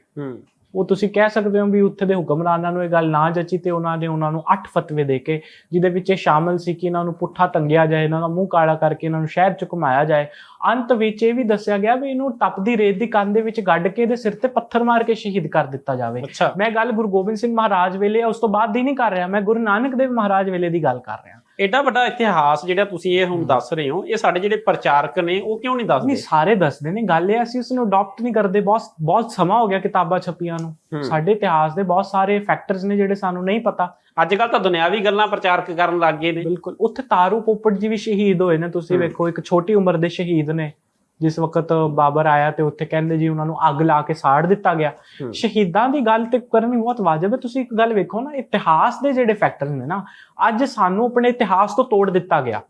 ਉਹ ਤੁਸੀਂ ਕਹਿ ਸਕਦੇ ਹੋ ਵੀ ਉੱਥੇ ਦੇ ਹੁਕਮਰਾਨਾਂ ਨੂੰ ਇਹ ਗੱਲ ਨਾ ਜਚੀ ਤੇ ਉਹਨਾਂ ਨੇ ਉਹਨਾਂ ਨੂੰ ਅੱਠ ਫਤਵੇ ਦੇ ਕੇ ਜਿਹਦੇ ਵਿੱਚ ਇਹ ਸ਼ਾਮਲ ਸੀ ਕਿ ਇਹਨਾਂ ਨੂੰ ਪੁੱਠਾ ਟੰਗਿਆ ਜਾਏ ਇਹਨਾਂ ਦਾ ਮੂੰਹ ਕਾਲਾ ਕਰਕੇ ਇਹਨਾਂ ਨੂੰ ਸ਼ਹਿਰ ਚ ਘੁਮਾਇਆ ਜਾਏ। ਅੰਤ ਵਿੱਚ ਇਹ ਵੀ ਦੱਸਿਆ ਗਿਆ ਵੀ ਇਹਨੂੰ ਤਪਦੀ ਰੇਤ ਦੀ ਕੰਧ ਦੇ ਵਿੱਚ ਗੱਡ ਕੇ ਇਹਦੇ ਸਿਰ ਤੇ ਪੱਥਰ ਮਾਰ ਕੇ ਸ਼ਹੀਦ ਕਰ ਦਿੱਤਾ ਜਾਵੇ। ਮੈਂ ਗੱਲ ਗੁਰੂ ਗੋਬਿੰਦ ਸਿੰਘ ਮਹਾਰਾਜ ਵੇਲੇ ਉਸ ਤੋਂ ਬਾਅਦ ਦੀ ਨਹੀਂ ਕਰ ਰਿਹਾ ਮੈਂ ਗੁਰੂ ਨਾਨਕ ਦੇਵ ਮਹਾਰਾਜ ਵੇਲੇ ਦੀ ਗੱਲ ਕਰ ਰਿਹਾ। ਐਡਾ ਵੱਡਾ ਇਤਿਹਾਸ ਜਿਹੜਾ ਤੁਸੀਂ ਇਹ ਹੁਣ ਦੱਸ ਰਹੇ ਹੋ ਇਹ ਸਾਡੇ ਜਿਹੜੇ ਪ੍ਰਚਾਰਕ ਨੇ ਉਹ ਕਿਉਂ ਨਹੀਂ ਨਹੀਂ ਦੱਸਦੇ ਸਾਰੇ ਦੱਸਦੇ ਨੇ। ਗੱਲ ਇਹ ਆ, ਅਸੀਂ ਉਸ ਨੂੰ ਅਡਾਪਟ ਨਹੀਂ ਕਰਦੇ। ਬਹੁਤ ਬਹੁਤ ਸਮਾਂ ਹੋ ਗਿਆ ਕਿਤਾਬਾਂ ਛਪੀਆਂ ਨੂੰ। ਸਾਡੇ ਇਤਿਹਾਸ ਦੇ ਬਹੁਤ ਸਾਰੇ ਫੈਕਟਰਸ ਨੇ ਜਿਹੜੇ ਸਾਨੂੰ ਨਹੀਂ ਪਤਾ। ਅੱਜ ਕੱਲ ਤਾਂ ਦੁਨਿਆਵੀ ਗੱਲਾਂ ਪ੍ਰਚਾਰਕ ਕਰਨ ਲੱਗ ਗਏ ਨੇ। ਬਿਲਕੁਲ। ਉੱਥੇ ਤਾਰੂ ਪੋਪਟ ਜੀ ਵੀ ਸ਼ਹੀਦ ਹੋਏ ਨੇ। ਤੁਸੀਂ। ਵੇਖੋ ਇੱਕ ਛੋਟੀ ਉਮਰ ਦੇ ਸ਼ਹੀਦ ਨੇ। ਜਿਸ ਵਕਤ ਬਾਬਰ ਆਇਆ ਤੇ ਉੱਥੇ ਕਹਿੰਦੇ ਜੀ ਉਹਨਾਂ ਨੂੰ ਅੱਗ ਲਾ ਕੇ ਸਾੜ ਦਿੱਤਾ ਗਿਆ। ਸ਼ਹੀਦਾਂ ਦੀ ਗੱਲ ਤੇ ਕਰਨੀ ਬਹੁਤ ਵਾਜਬ ਹੈ। ਤੁਸੀਂ ਇੱਕ ਗੱਲ ਵੇਖੋ ਨਾ ਇਤਿਹਾਸ ਦੇ ਜਿਹੜੇ ਫੈਕਟਰ ਨੇ ਨਾ ਅੱਜ ਸਾਨੂੰ ਆਪਣੇ ਇਤਿਹਾਸ ਤੋਂ ਤੋੜ ਦਿੱਤਾ ਗਿਆ।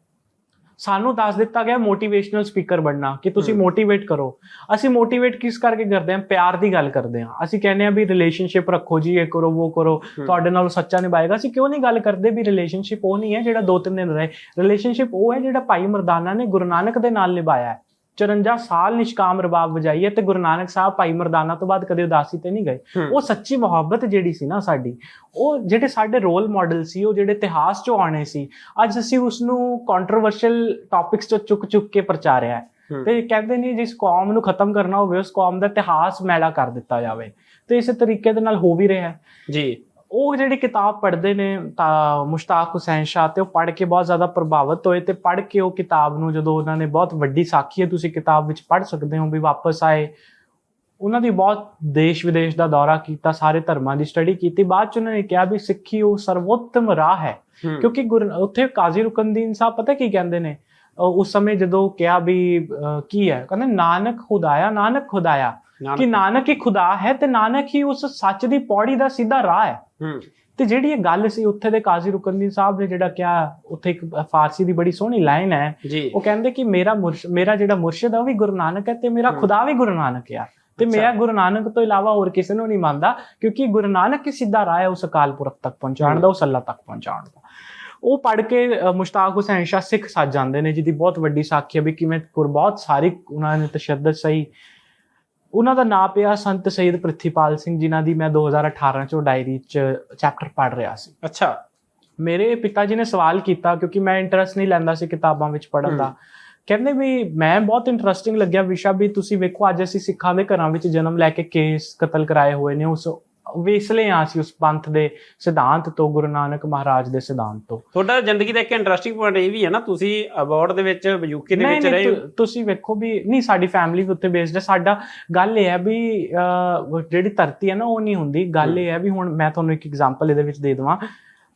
ਸਾਨੂੰ ਦੱਸ ਦਿੱਤਾ ਗਿਆ ਮੋਟੀਵੇਸ਼ਨਲ ਸਪੀਕਰ ਬਣਨਾ ਕਿ ਤੁਸੀਂ। ਮੋਟੀਵੇਟ ਕਰੋ। ਅਸੀਂ ਮੋਟੀਵੇਟ ਕਿਸ ਕਰਕੇ ਕਰਦੇ ਹਾਂ? ਪਿਆਰ ਦੀ ਗੱਲ ਕਰਦੇ ਹਾਂ। ਅਸੀਂ ਕਹਿੰਦੇ ਹਾਂ ਵੀ ਰਿਲੇਸ਼ਨਸ਼ਿਪ ਰੱਖੋ ਜੀ ਇਹ ਕਰੋ ਉਹ ਕਰੋ। ਤੁਹਾਡੇ ਨਾਲ ਸੱਚਾ ਨਿਭਾਏਗਾ। ਅਸੀਂ ਕਿਉਂ ਨਹੀਂ ਗੱਲ ਕਰਦੇ ਵੀ ਰਿਲੇਸ਼ਨਸ਼ਿਪ ਉਹ ਨਹੀਂ ਹੈ ਜਿਹੜਾ ਦੋ ਤਿੰਨ ਦਿਨ ਰਹੇ। ਰਿਲੇਸ਼ਨਸ਼ਿਪ ਉਹ ਹੈ ਜਿਹੜਾ ਭਾਈ ਮਰਦਾਨਾ ਨੇ ਗੁਰੂ ਨਾਨਕ ਦੇ ਨਾਲ ਨਿਭਾਇਆ ਹੈ। 54 ਸਾਲ ਨਿਸ਼ਕਾਮ ਰਬਾਬ ਵਜਾਈ ਹੈ ਤੇ ਗੁਰੂ ਨਾਨਕ ਸਾਹਿਬ ਭਾਈ ਮਰਦਾਨਾ ਤੋਂ ਬਾਅਦ ਕਦੇ ਉਦਾਸੀ ਤੇ ਨਹੀਂ ਗਏ। ਉਹ ਸੱਚੀ ਮੁਹੱਬਤ ਜਿਹੜੀ ਸੀ ਨਾ ਸਾਡੀ ਉਹ ਜਿਹੜੇ ਸਾਡੇ ਰੋਲ ਮਾਡਲ ਸੀ ਉਹ ਜਿਹੜੇ ਇਤਿਹਾਸ ਚੋਂ ਆਣੇ ਸੀ ਅੱਜ ਅਸੀਂ ਉਸ ਨੂੰ ਕੰਟਰੋਵਰਸ਼ੀਅਲ ਟੌਪਿਕਸ ਤੋਂ ਚੁੱਕ ਚੁੱਕ ਕੇ ਪ੍ਰਚਾਰਿਆ ਹੂੰ। ਤੇ ਕਹਿੰਦੇ ਨਹੀਂ ਜਿਸ ਕੌਮ ਨੂੰ ਖਤਮ ਕਰਨਾ ਹੋਵੇ ਉਸ ਕੌਮ ਦਾ ਇਤਿਹਾਸ ਮੈਲਾ ਕਰ ਦਿੱਤਾ ਜਾਵੇ। ਤੇ ਇਸੇ ਤਰੀਕੇ ਦੇ ਨਾਲ ਹੋ ਵੀ ਰਿਹਾ ਹੈ। ਜੀ। ਉਹ ਜਿਹੜੀ ਕਿਤਾਬ ਪੜ੍ਹਦੇ ਨੇ ਤਾਂ ਮੁਸ਼ਤਾਕ ਹੁਸੈਨ ਸ਼ਾਹ ਤੇ ਉਹ ਪੜ੍ਹ ਕੇ ਬਹੁਤ ਜ਼ਿਆਦਾ ਪ੍ਰਭਾਵਿਤ ਹੋਏ ਤੇ ਪੜ੍ਹ ਕੇ ਉਹ ਕਿਤਾਬ ਨੂੰ ਜਦੋਂ ਉਹਨਾਂ ਨੇ ਬਹੁਤ ਵੱਡੀ ਸਾਖੀ ਹੈ ਤੁਸੀਂ ਕਿਤਾਬ ਵਿੱਚ ਪੜ੍ਹ ਸਕਦੇ ਹੋ ਵੀ ਵਾਪਸ ਆਏ। ਉਹਨਾਂ ਦੀ ਬਹੁਤ ਦੇਸ਼ ਵਿਦੇਸ਼ ਦਾ ਦੌਰਾ ਕੀਤਾ ਸਾਰੇ ਧਰਮਾਂ ਦੀ ਸਟੱਡੀ ਕੀਤੀ। ਬਾਅਦ ਚ ਉਹਨਾਂ ਨੇ ਕਿਹਾ ਵੀ ਸਿੱਖੀ ਉਹ ਸਰਵੋਤਮ ਰਾਹ ਹੈ। ਕਿਉਂਕਿ ਉੱਥੇ ਕਾਜ਼ੀ ਰੁਕਨਦੀਨ ਸਾਹਿਬ ਪਤਾ ਕੀ ਕਹਿੰਦੇ ਨੇ? ਉਸ ਸਮੇਂ ਜਦੋਂ ਕਿਹਾ ਵੀ ਕੀ ਹੈ? ਕਹਿੰਦੇ ਨਾਨਕ ਖੁਦਾਇਆ ਨਾਨਕ ਖੁਦਾਇਆ। ਕਿ ਨਾਨਕ ਹੀ ਖੁਦਾ ਹੈ ਤੇ ਨਾਨਕ ਹੀ ਉਸ ਸੱਚ ਦੀ ਪੌੜੀ ਦਾ ਸਿੱਧਾ ਰਾਹ ਹੈ। ਤੇ ਜਿਹੜੀ ਇਹ ਗੱਲ ਸੀ ਉੱਥੇ ਦੇ ਕਾਜ਼ੀ ਰੁਕਨਦੀਨ ਸਾਹਿਬ ਨੇ ਜਿਹੜਾ ਕਿਹਾ ਉੱਥੇ ਇੱਕ ਫਾਰਸੀ ਦੀ ਬੜੀ ਸੋਹਣੀ ਲਾਈਨ ਹੈ ਉਹ ਕਹਿੰਦੇ ਕਿ ਮੇਰਾ ਮੇਰਾ ਜਿਹੜਾ ਮੁਰਸ਼ਿਦ ਹੈ ਉਹ ਵੀ ਗੁਰੂ ਨਾਨਕ ਹੈ ਤੇ ਮੇਰਾ। ਖੁਦਾ ਵੀ ਗੁਰੂ ਨਾਨਕ ਹੈ। ਤੇ ਅੱਛਾ। ਮੈਂ ਗੁਰੂ ਨਾਨਕ ਤੋਂ ਇਲਾਵਾ ਹੋਰ ਕਿਸੇ ਨੂੰ ਨਹੀਂ ਮੰਨਦਾ ਕਿਉਂਕਿ ਗੁਰੂ ਨਾਨਕ ਹੀ ਸਿੱਧਾ ਰਾਹ ਹੈ ਉਸ ਅਕਾਲ ਪੁਰਖ ਤੱਕ ਪਹੁੰਚਾਉਣ ਦਾ ਉਸ ਅੱਲਾ ਤੱਕ ਪਹੁੰਚਾਉਣ ਦਾ। ਉਹ ਪੜ੍ਹ ਕੇ ਮੁਸ਼ਤਾਕ ਹੁਸੈਨ ਸ਼ਾਹ ਸਿੱਖ ਸੱਜ ਜਾਂਦੇ ਨੇ ਜਿਹਦੀ ਬਹੁਤ ਵੱਡੀ ਸਾਖੀ ਹੈ ਵੀ ਕਿਵੇਂ ਬਹੁਤ ਸਾਰੀ ਉਹਨਾਂ ਨੇ ਤਸ਼ੱਦਦ ਸਹੀ ਉਹਨਾਂ ਦਾ ਨਾਂ ਪਿਆ ਸੰਤ ਸੈਦ ਪ੍ਰਿਥੀਪਾਲ ਸਿੰਘ ਜਿਨ੍ਹਾਂ ਦੀ ਮੈਂ 2018 ਚੋਂ ਡਾਇਰੀ ਚ ਚੈਪਟਰ ਪੜ੍ਹ ਰਿਹਾ ਸੀ। ਅੱਛਾ। ਮੇਰੇ ਪਿਤਾ ਜੀ ਨੇ ਸਵਾਲ ਕੀਤਾ ਕਿਉਂਕਿ ਮੈਂ ਇੰਟਰਸਟ ਨਹੀਂ ਲੈਂਦਾ ਸੀ ਕਿਤਾਬਾਂ ਵਿੱਚ ਪੜ੍ਹਨ ਦਾ। ਕਹਿੰਦੇ ਵੀ ਮੈਂ ਬਹੁਤ ਇੰਟਰਸਟਿੰਗ ਲੱਗਿਆ ਵਿਸ਼ਾ ਵੀ ਤੁਸੀਂ ਵੇਖੋ ਅੱਜ ਅਸੀਂ ਸਿੱਖਾਂ ਦੇ ਘਰਾਂ ਵਿੱਚ ਜਨਮ ਲੈ ਕੇ ਕੇਸ ਕਤਲ ਕਰਾਏ ਹੋਏ ਨੇ ਉਸ ਵੇਸਲੇ ਆ ਅਸੀਂ ਉਸ ਪੰਥ ਦੇ ਸਿਧਾਂਤ ਤੋਂ ਗੁਰੂ ਨਾਨਕ ਮਹਾਰਾਜ ਦੇ ਸਿਧਾਂਤ ਤੋਂ। ਤੁਹਾਡਾ ਜ਼ਿੰਦਗੀ ਦਾ ਇੱਕ ਇੰਟਰਸਟਿੰਗ ਪੁਆਇੰਟ ਇਹ ਵੀ ਹੈ ਨਾ ਤੁਸੀਂ ਅਵਾਰਡ ਦੇ ਵਿੱਚ ਯੂਕੇ ਦੇ ਵਿੱਚ ਰਹੇ ਤੁਸੀਂ ਵੇਖੋ ਵੀ ਨਹੀਂ ਸਾਡੀ ਫੈਮਿਲੀ ਉੱਤੇ ਬੇਸਡ ਹੈ। ਸਾਡਾ ਗੱਲ ਇਹ ਹੈ ਵੀ ਜਿਹੜੀ ਧਰਤੀ ਹੈ ਨਾ ਉਹ ਨਹੀਂ ਹੁੰਦੀ। ਗੱਲ ਇਹ ਹੈ ਵੀ ਹੁਣ ਮੈਂ ਤੁਹਾਨੂੰ ਇੱਕ ਐਗਜ਼ਾਮਪਲ ਇਹਦੇ ਵਿੱਚ ਦੇ ਦਵਾਂ।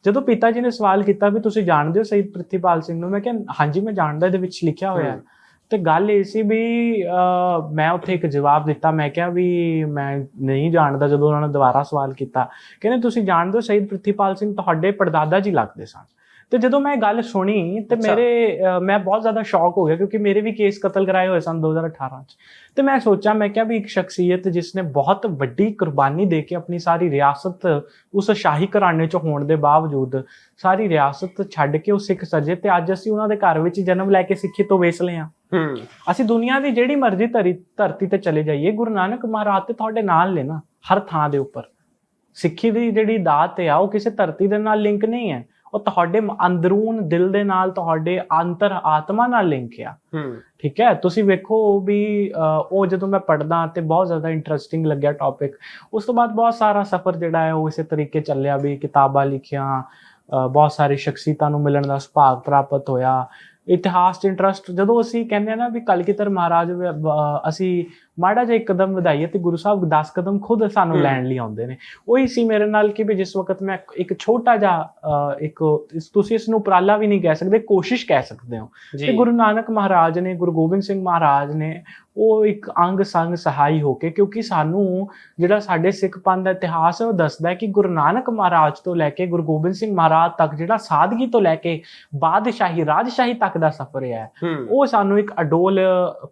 ਜਦੋਂ ਪਿਤਾ ਜੀ ਨੇ ਸਵਾਲ ਕੀਤਾ ਵੀ ਤੁਸੀਂ ਜਾਣਦੇ ਹੋ ਸ਼ਹੀਦ ਪ੍ਰਿਥੀਪਾਲ ਸਿੰਘ ਨੂੰ ਮੈਂ ਕਿਹਾ ਹਾਂਜੀ ਮੈਂ ਜਾਣਦਾ ਇਹਦੇ ਵਿੱਚ ਲਿਖਿਆ ਹੋਇਆ ਹੈ। ਤੇ ਗੱਲ ਇਹ ਸੀ ਵੀ ਅਹ, ਮੈਂ ਉੱਥੇ ਇੱਕ ਜਵਾਬ ਦਿੱਤਾ। ਮੈਂ ਕਿਹਾ ਵੀ ਮੈਂ ਨਹੀਂ ਜਾਣਦਾ ਜਦੋਂ ਉਹਨਾਂ ਨੇ ਦੁਬਾਰਾ ਸਵਾਲ ਕੀਤਾ। ਕਹਿੰਦੇ ਤੁਸੀਂ ਜਾਣਦੇ ਹੋ ਸ਼ਹੀਦ ਪ੍ਰਿਥੀਪਾਲ ਸਿੰਘ ਤੁਹਾਡੇ ਪੜਦਾਦਾ ਜੀ ਲੱਗਦੇ ਸਨ। ਤੇ ਜਦੋਂ ਮੈਂ ਗੱਲ ਸੁਣੀ ਤੇ। ਮੇਰੇ ਮੈਂ ਬਹੁਤ ਜ਼ਿਆਦਾ ਸ਼ੌਕ ਹੋ ਗਿਆ ਕਿਉਂਕਿ ਮੇਰੇ ਵੀ ਕੇਸ ਕਤਲ ਕਰਾਏ ਹੋਏ ਸਨ 2018 ਚ। ਤੇ ਮੈਂ ਸੋਚਿਆ ਮੈਂ ਕਿਹਾ ਵੀ ਇੱਕ ਸ਼ਖਸੀਅਤ ਜਿਸ ਨੇ ਬਹੁਤ ਵੱਡੀ ਕੁਰਬਾਨੀ ਦੇ ਕੇ ਆਪਣੀ ਸਾਰੀ ਰਿਆਸਤ ਉਸ ਸ਼ਾਹੀ ਘਰਾਣੇ ਚ ਹੋਣ ਦੇ ਬਾਵਜੂਦ ਸਾਰੀ ਰਿਆਸਤ ਛੱਡ ਕੇ ਉਹ ਸਿੱਖ ਸਜੇ ਤੇ ਅੱਜ ਅਸੀਂ ਉਹਨਾਂ ਦੇ ਘਰ ਵਿੱਚ ਜਨਮ ਲੈ ਕੇ ਸਿੱਖੀ ਤੋਂ ਵੇਸਲੇ ਹਾਂ ਹੂੰ। ਅਸੀਂ ਦੁਨੀਆ ਦੀ ਜਿਹੜੀ ਮਰਜ਼ੀ ਧਰੀ ਧਰਤੀ ਤੇ ਚਲੇ ਜਾਈਏ ਗੁਰੂ ਨਾਨਕ ਮਹਾਰਾਜ ਤੇ ਤੁਹਾਡੇ ਨਾਲ ਨੇ ਨਾ ਹਰ ਥਾਂ ਦੇ ਉੱਪਰ। ਸਿੱਖੀ ਦੀ ਜਿਹੜੀ ਦਾਤ ਹੈ ਉਹ ਕਿਸੇ ਧਰਤੀ ਦੇ ਨਾਲ ਲਿੰਕ ਨਹੀਂ ਹੈ। ਉਹ ਤੁਹਾਡੇ ਅੰਦਰੂਨ ਦਿਲ ਦੇ ਨਾਲ ਤੁਹਾਡੇ ਅੰਤਰ ਆਤਮਾ ਨਾਲ ਲਿੰਕ ਆ। ਠੀਕ ਹੈ? ਤੁਸੀਂ ਵੇਖੋ ਵੀ ਉਹ ਜਦੋਂ ਮੈਂ ਪੜਦਾ ਤੇ ਬਹੁਤ ਜ਼ਿਆਦਾ ਇੰਟਰਸਟਿੰਗ ਲੱਗਿਆ ਟੌਪਿਕ ਉਸ ਤੋਂ ਬਾਅਦ ਬਹੁਤ ਸਾਰਾ ਸਫ਼ਰ ਜਿਹੜਾ ਹੈ ਉਹ ਇਸੇ ਤਰੀਕੇ ਚੱਲਿਆ ਵੀ ਕਿਤਾਬਾਂ ਲਿਖੀਆਂ ਬਹੁਤ ਸਾਰੀ ਸ਼ਖਸੀਅਤਾਂ ਨੂੰ ਮਿਲਣ ਦਾ ਸੁਭਾਗ ਪ੍ਰਾਪਤ ਹੋਇਆ। ਇਤਿਹਾਸ 'ਚ ਇੰਟਰਸਟ ਜਦੋਂ ਅਸੀਂ ਕਹਿੰਦੇ ਆ ਨਾ ਵੀ ਕਲਗੀਧਰ ਮਹਾਰਾਜ ਅਸੀਂ ਮਾੜਾ ਜਿਹਾ ਇੱਕ ਕਦਮ ਵਧਾਈਏ ਤੇ ਗੁਰੂ ਸਾਹਿਬ 10 ਕਦਮ ਖੁਦ ਸਾਨੂੰ। ਲੈਣ ਲਈ ਆਉਂਦੇ ਨੇ। ਉਹੀ ਸੀ ਮੇਰੇ ਨਾਲ ਕਿ ਵੀ ਜਿਸ ਵਕਤ ਮੈਂ ਇੱਕ ਛੋਟਾ ਜਿਹਾ ਇੱਕ ਤੁਸੀਂ ਇਸ ਨੂੰ ਉਪਰਾਲਾ ਵੀ ਨਹੀਂ ਕਹਿ ਸਕਦੇ ਕੋਸ਼ਿਸ਼ ਕਹਿ ਸਕਦੇ ਹੋ। ਤੇ ਗੁਰੂ ਨਾਨਕ ਮਹਾਰਾਜ ਨੇ ਗੁਰੂ ਗੋਬਿੰਦ ਸਿੰਘ ਮਹਾਰਾਜ ਨੇ ਉਹ ਇੱਕ ਅੰਗ ਸੰਗ ਸਹਾਈ ਹੋ ਕੇ ਕਿਉਂਕਿ ਸਾਨੂੰ ਜਿਹੜਾ ਸਾਡੇ ਸਿੱਖ ਪੰਥ ਦਾ ਇਤਿਹਾਸ ਹੈ ਉਹ ਦੱਸਦਾ ਹੈ ਕਿ ਗੁਰੂ ਨਾਨਕ ਮਹਾਰਾਜ ਤੋਂ ਲੈ ਕੇ ਗੁਰੂ ਗੋਬਿੰਦ ਸਿੰਘ ਮਹਾਰਾਜ ਤੱਕ ਜਿਹੜਾ ਸਾਦਗੀ ਤੋਂ ਲੈ ਕੇ ਬਾਦਸ਼ਾਹੀ ਰਾਜਸ਼ਾਹੀ ਤੱਕ ਦਾ ਸਫ਼ਰ ਹੈ। ਉਹ ਸਾਨੂੰ ਇੱਕ ਅਡੋਲ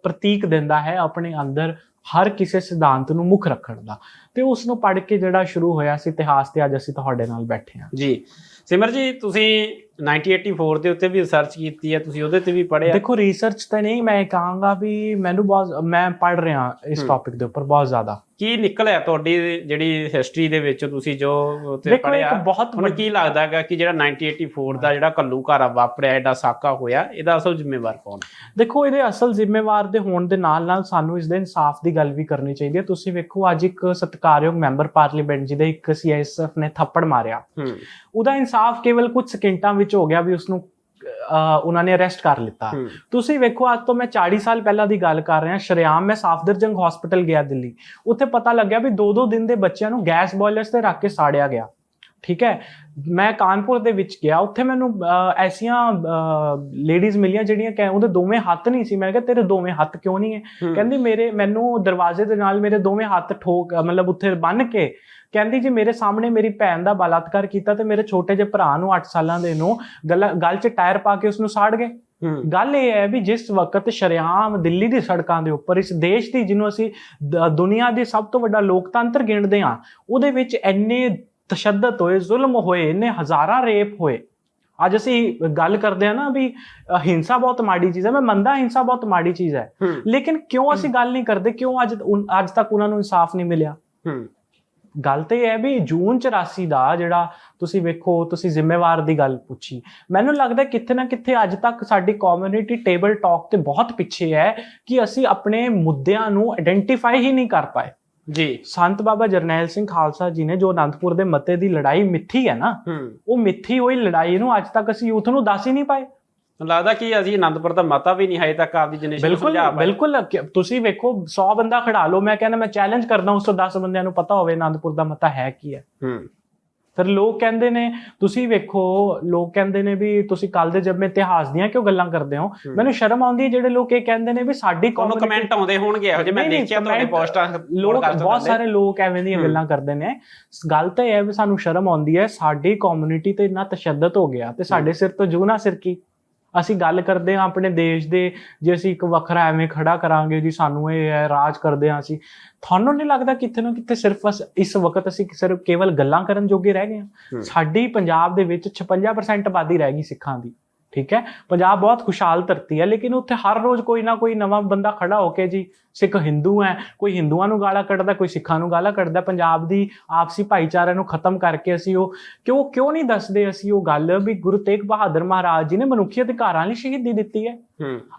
ਪ੍ਰਤੀਕ ਦਿੰਦਾ ਹੈ ਆਪਣੇ ਅੰਦਰ ਹਰ ਕਿਸੇ ਸਿਧਾਂਤ ਨੂੰ ਮੁੱਖ ਰੱਖਣ ਦਾ। ਤੇ ਉਸ ਨੂੰ ਪੜ੍ਹ ਕੇ ਜਿਹੜਾ ਸ਼ੁਰੂ ਹੋਇਆ ਸੀ ਇਤਿਹਾਸ ਤੇ ਅੱਜ ਅਸੀਂ ਤੁਹਾਡੇ ਨਾਲ ਬੈਠੇ ਹਾਂ। ਜੀ। ਸਿਮਰ ਜੀ ਤੁਸੀਂ 1984 ਦੇ ਉੱਤੇ ਵੀ ਰਿਸਰਚ ਕੀਤੀ ਹੈ ਤੁਸੀਂ ਉਹਦੇ ਤੇ ਵੀ ਪੜ੍ਹਿਆ। ਦੇਖੋ ਰਿਸਰਚ ਤਾਂ ਨਹੀਂ ਮੈਂ ਕਹਾਂਗਾ ਵੀ ਮੈਨੂੰ ਬਹੁਤ ਮੈਂ ਪੜ੍ਹ ਰਿਹਾ ਇਸ। ਟੌਪਿਕ ਦੇ ਉੱਪਰ ਬਹੁਤ ਜ਼ਿਆਦਾ। ਕੀ ਨਿਕਲਿਆ ਤੁਹਾਡੀ ਜਿਹੜੀ ਹਿਸਟਰੀ ਦੇ ਵਿੱਚ ਤੁਸੀਂ ਜੋ ਇੱਕ ਬਹੁਤ ਤੁਹਾਨੂੰ ਕੀ ਲੱਗਦਾ ਹੈਗਾ ਕਿ ਜਿਹੜਾ 1984 ਦਾ ਜਿਹੜਾ ਕੱਲੂ ਘਾਰਾ ਵਾਪਰਿਆ ਐਡਾ ਸਾਕਾ ਹੋਇਆ ਇਹਦਾ ਅਸਲ ਜ਼ਿੰਮੇਵਾਰ ਕੌਣ? ਦੇਖੋ ਇਹਦੇ ਅਸਲ ਜ਼ਿੰਮੇਵਾਰ ਦੇ ਹੋਣ ਦੇ ਨਾਲ ਨਾਲ ਸਾਨੂੰ ਇਸ ਦੇ ਇਨਸਾਫ ਦੀ ਗੱਲ ਵੀ ਕਰਨੀ ਚਾਹੀਦੀ ਹੈ। ਤੁਸੀਂ ਵੇਖੋ ਅੱਜ ਇੱਕ ਸਤਿਕਾਰਯੋਗ ਮੈਂਬਰ ਪਾਰਲੀਮੈਂਟ ਜਿਹਦੇ ਇੱਕ ਸੀਐਸਐਫ ਨੇ ਥੱਪੜ ਮਾਰਿਆ। ਉਹਦਾ ਇਨਸਾਫ ਕੇਵਲ ਕੁਝ ਸਕਿੰਟਾਂ ਵਿੱਚ ਹੋ ਗਿਆ ਵੀ ਉਸ ਨੂੰ ਉਹਨਾਂ ਨੇ ਅਰੈਸਟ ਕਰ ਲਿੱਤਾ। ਤੁਸੀਂ ਵੇਖੋ ਅੱਜ ਤੋਂ ਮੈਂ 40 ਸਾਲ ਪਹਿਲਾਂ ਦੀ ਗੱਲ ਕਰ ਰਿਹਾ ਸ਼ਰਿਆਮ ਮੈਂ ਸਾਫਦਰਜੰਗ ਹਸਪੀਟਲ ਗਿਆ ਦਿੱਲੀ। ਉੱਥੇ ਪਤਾ ਲੱਗਿਆ ਵੀ 2-2 ਦਿਨ ਦੇ ਬੱਚਿਆਂ ਨੂੰ ਗੈਸ ਬੋਇਲਰਸ ਤੇ ਰੱਖ ਕੇ ਸਾੜਿਆ ਗਿਆ। ਠੀਕ ਹੈ? ਮੈਂ ਕਾਨਪੁਰ ਦੇ ਵਿੱਚ ਗਿਆ ਉੱਥੇ ਮੈਨੂੰ ਐਸੀਆਂ ਲੇਡੀਜ਼ ਮਿਲੀਆਂ ਜਿਹੜੀਆਂ ਕਹਿ ਉਹਦੇ ਦੋਵੇਂ ਹੱਥ ਨਹੀਂ ਸੀ। ਮੈਂ ਕਿਹਾ ਤੇਰੇ ਦੋਵੇਂ ਹੱਥ ਕਿਉਂ ਨਹੀਂ ਹੈ? ਹੂੰ। ਕਹਿੰਦੀ ਮੇਰੇ ਮੈਨੂੰ ਦਰਵਾਜ਼ੇ ਦੇ ਨਾਲ ਮੇਰੇ ਦੋਵੇਂ ਹੱਥ ਠੋਕ ਮਤਲਬ ਉੱਥੇ ਬੰਨ ਕੇ ਕਹਿੰਦੀ ਜੀ ਮੇਰੇ ਸਾਹਮਣੇ ਮੇਰੀ ਭੈਣ ਦਾ ਬਲਾਤਕਾਰ ਕੀਤਾ ਤੇ ਮੇਰੇ ਛੋਟੇ ਜਿਹੇ ਭਰਾ ਨੂੰ 8 ਸਾਲਾਂ ਦੇ ਨੂੰ ਗਲ 'ਚ ਟਾਇਰ ਪਾ ਕੇ ਉਸ ਨੂੰ ਸਾੜ ਗਏ। ਗੱਲ ਇਹ ਹੈ ਵੀ ਜਿਸ ਵਕਤ ਸ਼ਰਿਆਮ ਦਿੱਲੀ ਦੀ ਸੜਕਾਂ ਦੇ ਉੱਪਰ ਇਸ ਦੇਸ਼ ਦੀ ਜਿਹਨੂੰ ਅਸੀਂ ਦੁਨੀਆ ਦੇ ਸਭ ਤੋਂ ਵੱਡਾ ਲੋਕਤੰਤਰ ਗਿਣਦੇ ਹਾਂ ਉਹਦੇ ਵਿੱਚ ਇੰਨੇ ਤਸ਼ੱਦਦ ਹੋਏ ਜ਼ੁਲਮ ਹੋਏ ਇੰਨੇ ਹਜ਼ਾਰਾਂ ਰੇਪ ਹੋਏ। ਅੱਜ ਅਸੀਂ ਗੱਲ ਕਰਦੇ ਹਾਂ ਨਾ ਵੀ ਹਿੰਸਾ ਬਹੁਤ ਮਾੜੀ ਚੀਜ਼ ਹੈ ਮੈਂ ਮੰਨਦਾ ਹਿੰਸਾ ਬਹੁਤ ਮਾੜੀ ਚੀਜ਼ ਹੈ। ਲੇਕਿਨ ਕਿਉਂ ਅਸੀਂ ਗੱਲ ਨਹੀਂ ਕਰਦੇ? ਕਿਉਂ ਅੱਜ ਅੱਜ ਤੱਕ ਉਹਨਾਂ ਨੂੰ ਇਨਸਾਫ ਨਹੀਂ ਮਿਲਿਆ? ਗੱਲ ਤੇ ਇਹ ਹੈ ਵੀ ਜੂਨ 84 ਦਾ ਜਿਹੜਾ ਤੁਸੀਂ ਵੇਖੋ ਤੁਸੀਂ ਜ਼ਿੰਮੇਵਾਰ ਦੀ ਗੱਲ ਪੁੱਛੀ। ਮੈਨੂੰ ਲੱਗਦਾ ਕਿੱਥੇ ਨਾ ਕਿੱਥੇ ਅੱਜ ਤੱਕ ਸਾਡੀ ਕਮਿਊਨਿਟੀ ਟੇਬਲ ਟਾਕ ਤੇ ਬਹੁਤ ਪਿੱਛੇ ਹੈ ਕਿ ਅਸੀਂ ਆਪਣੇ ਮੁੱਦਿਆਂ ਨੂੰ ਆਇਡੈਂਟੀਫਾਈ ਹੀ ਨਹੀਂ ਕਰ ਪਾਏ। ਜੀ। ਸੰਤ ਬਾਬਾ ਜਰਨੈਲ ਸਿੰਘ ਖਾਲਸਾ ਜੀ ਨੇ ਜੋ ਅਨੰਦਪੁਰ ਦੇ ਮੱਤੇ ਦੀ ਲੜਾਈ ਮਿੱਥੀ ਹੈ ਨਾ ਉਹ ਮਿੱਥੀ ਹੋਈ ਲੜਾਈ ਨੂੰ ਅੱਜ ਤੱਕ ਅਸੀਂ ਯੂਥ ਨੂੰ ਦੱਸ ਹੀ ਨਹੀਂ ਪਾਏ। ਮੈਨੂੰ ਲੱਗਦਾ ਕਿ ਅਸੀਂ ਆਨੰਦਪੁਰ ਦਾ ਮਤਾ ਵੀ ਨਹੀਂ ਹਜੇ ਤੱਕ ਆਪਦੀ ਜਨਰੇਸ਼ਨ ਬਿਲਕੁਲ ਬਿਲਕੁਲ ਤੁਸੀਂ ਵੇਖੋ 100 ਬੰਦਾ ਖੜਾ ਲਓ ਮੈਂ ਕਹਿੰਦਾ ਮੈਂ ਚੈਲੰਜ ਕਰਦਾ ਉਸ ਤੋਂ 10 ਬੰਦਿਆਂ ਨੂੰ ਪਤਾ ਹੋਵੇ ਅਨੰਦਪੁਰ ਦਾ ਮਤਾ ਹੈ ਕੀ ਹੈ ਹੂੰ ਫਿਰ ਲੋਕ ਕਹਿੰਦੇ ਨੇ ਤੁਸੀਂ ਵੇਖੋ ਲੋਕ ਕਹਿੰਦੇ ਨੇ ਵੀ ਤੁਸੀਂ ਕੱਲ ਦੇ ਜਦ ਮੈਂ ਇਤਿਹਾਸ ਦੀਆਂ ਕਿਉਂ ਗੱਲਾਂ ਕਰਦੇ ਹੋ। ਮੈਨੂੰ ਸ਼ਰਮ ਆਉਂਦੀ ਹੈ ਜਿਹੜੇ ਲੋਕ ਇਹ ਕਹਿੰਦੇ ਨੇ ਵੀ ਸਾਡੀ ਤੁਹਾਨੂੰ ਕਮੈਂਟ ਆਉਂਦੇ ਹੋਣਗੇ ਇਹੋ ਜਿਹੇ ਮੈਂ ਦੇਖਿਆ ਤੁਹਾਡੇ ਪੋਸਟਾਂ ਲੋਕ ਬਹੁਤ। ਸਾਰੇ ਲੋਕ ਐਵੇਂ ਦੀਆਂ। ਗੱਲਾਂ ਕਰਦੇ ਨੇ ਗੱਲ ਤਾਂ ਇਹ ਹੈ ਵੀ ਸਾਨੂੰ ਸ਼ਰਮ ਆਉਂਦੀ ਹੈ ਸਾਡੀ ਕਮਿਊਨਿਟੀ ਤੇ ਇੰਨਾ ਤਸ਼ੱਦਦ ਹੋ ਗਿਆ ਤੇ ਸਾਡੇ ਸਿਰ ਤੋਂ ਜੂਨਾ ਸਿਰ ਕੀ ਅਸੀਂ ਗੱਲ ਕਰਦੇ ਹਾਂ ਆਪਣੇ ਦੇਸ਼ ਦੇ ਜੇ ਅਸੀਂ ਇੱਕ ਵੱਖਰਾ ਐਵੇਂ ਖੜਾ ਕਰਾਂਗੇ ਜੀ ਸਾਨੂੰ ਇਹ ਹੈ ਰਾਜ ਕਰਦੇ ਹਾਂ ਅਸੀਂ। ਤੁਹਾਨੂੰ ਨਹੀਂ ਲੱਗਦਾ ਕਿਤੇ ਨਾ ਕਿਤੇ ਸਿਰਫ ਇਸ ਵਕਤ ਅਸੀਂ ਸਿਰਫ ਕੇਵਲ ਗੱਲਾਂ ਕਰਨ ਜੋਗੇ ਰਹਿ ਗਏ ਹੂੰ। ਸਾਡੀ ਪੰਜਾਬ ਦੇ ਵਿੱਚ 56% ਆਬਾਦੀ ਰਹਿ ਗਈ ਸਿੱਖਾਂ ਦੀ। ਠੀਕ ਹੈ? ਪੰਜਾਬ ਬਹੁਤ ਖੁਸ਼ਹਾਲ ਧਰਤੀ ਹੈ ਲੇਕਿਨ ਉੱਥੇ ਹਰ ਰੋਜ਼ ਕੋਈ ਨਾ ਕੋਈ ਨਵਾਂ ਬੰਦਾ ਖੜਾ ਹੋ ਕੇ ਜੀ ਸਿੱਖ ਹਿੰਦੂ ਹੈ ਕੋਈ ਹਿੰਦੂਆਂ ਨੂੰ ਗਾਲਾਂ ਕੱਢਦਾ ਕੋਈ ਸਿੱਖਾਂ ਨੂੰ ਗਾਲਾਂ ਕੱਢਦਾ ਪੰਜਾਬ ਦੀ ਆਪਸੀ ਭਾਈਚਾਰੇ ਨੂੰ ਖਤਮ ਕਰਕੇ ਅਸੀਂ ਉਹ ਕਿਉਂ ਕਿਉਂ ਨਹੀਂ ਦੱਸਦੇ ਅਸੀਂ ਉਹ ਗੱਲ ਵੀ ਗੁਰੂ ਤੇਗ ਬਹਾਦਰ ਮਹਾਰਾਜ ਜੀ ਨੇ ਮਨੁੱਖੀ ਅਧਿਕਾਰਾਂ ਲਈ ਸ਼ਹੀਦੀ ਦਿੱਤੀ ਹੈ?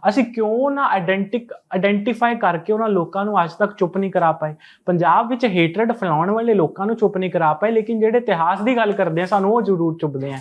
ਅਸੀਂ ਕਿਉਂ ਨਾ ਆਇਡੈਂਟਿਕ ਆਇਡੈਂਟੀਫਾਈ ਕਰਕੇ ਉਹਨਾਂ ਲੋਕਾਂ ਨੂੰ ਅੱਜ ਤੱਕ ਚੁੱਪ ਨਹੀਂ ਕਰਾ ਪਾਏ? ਪੰਜਾਬ ਵਿੱਚ ਹੇਟਰਡ ਫੈਲਾਉਣ ਵਾਲੇ ਲੋਕਾਂ ਨੂੰ ਚੁੱਪ ਨਹੀਂ ਕਰਾ ਪਾਏ ਲੇਕਿਨ ਜਿਹੜੇ ਇਤਿਹਾਸ ਦੀ ਗੱਲ ਕਰਦੇ ਆ ਸਾਨੂੰ ਉਹ ਜ਼ਰੂਰ ਚੁੱਪਦੇ ਆ।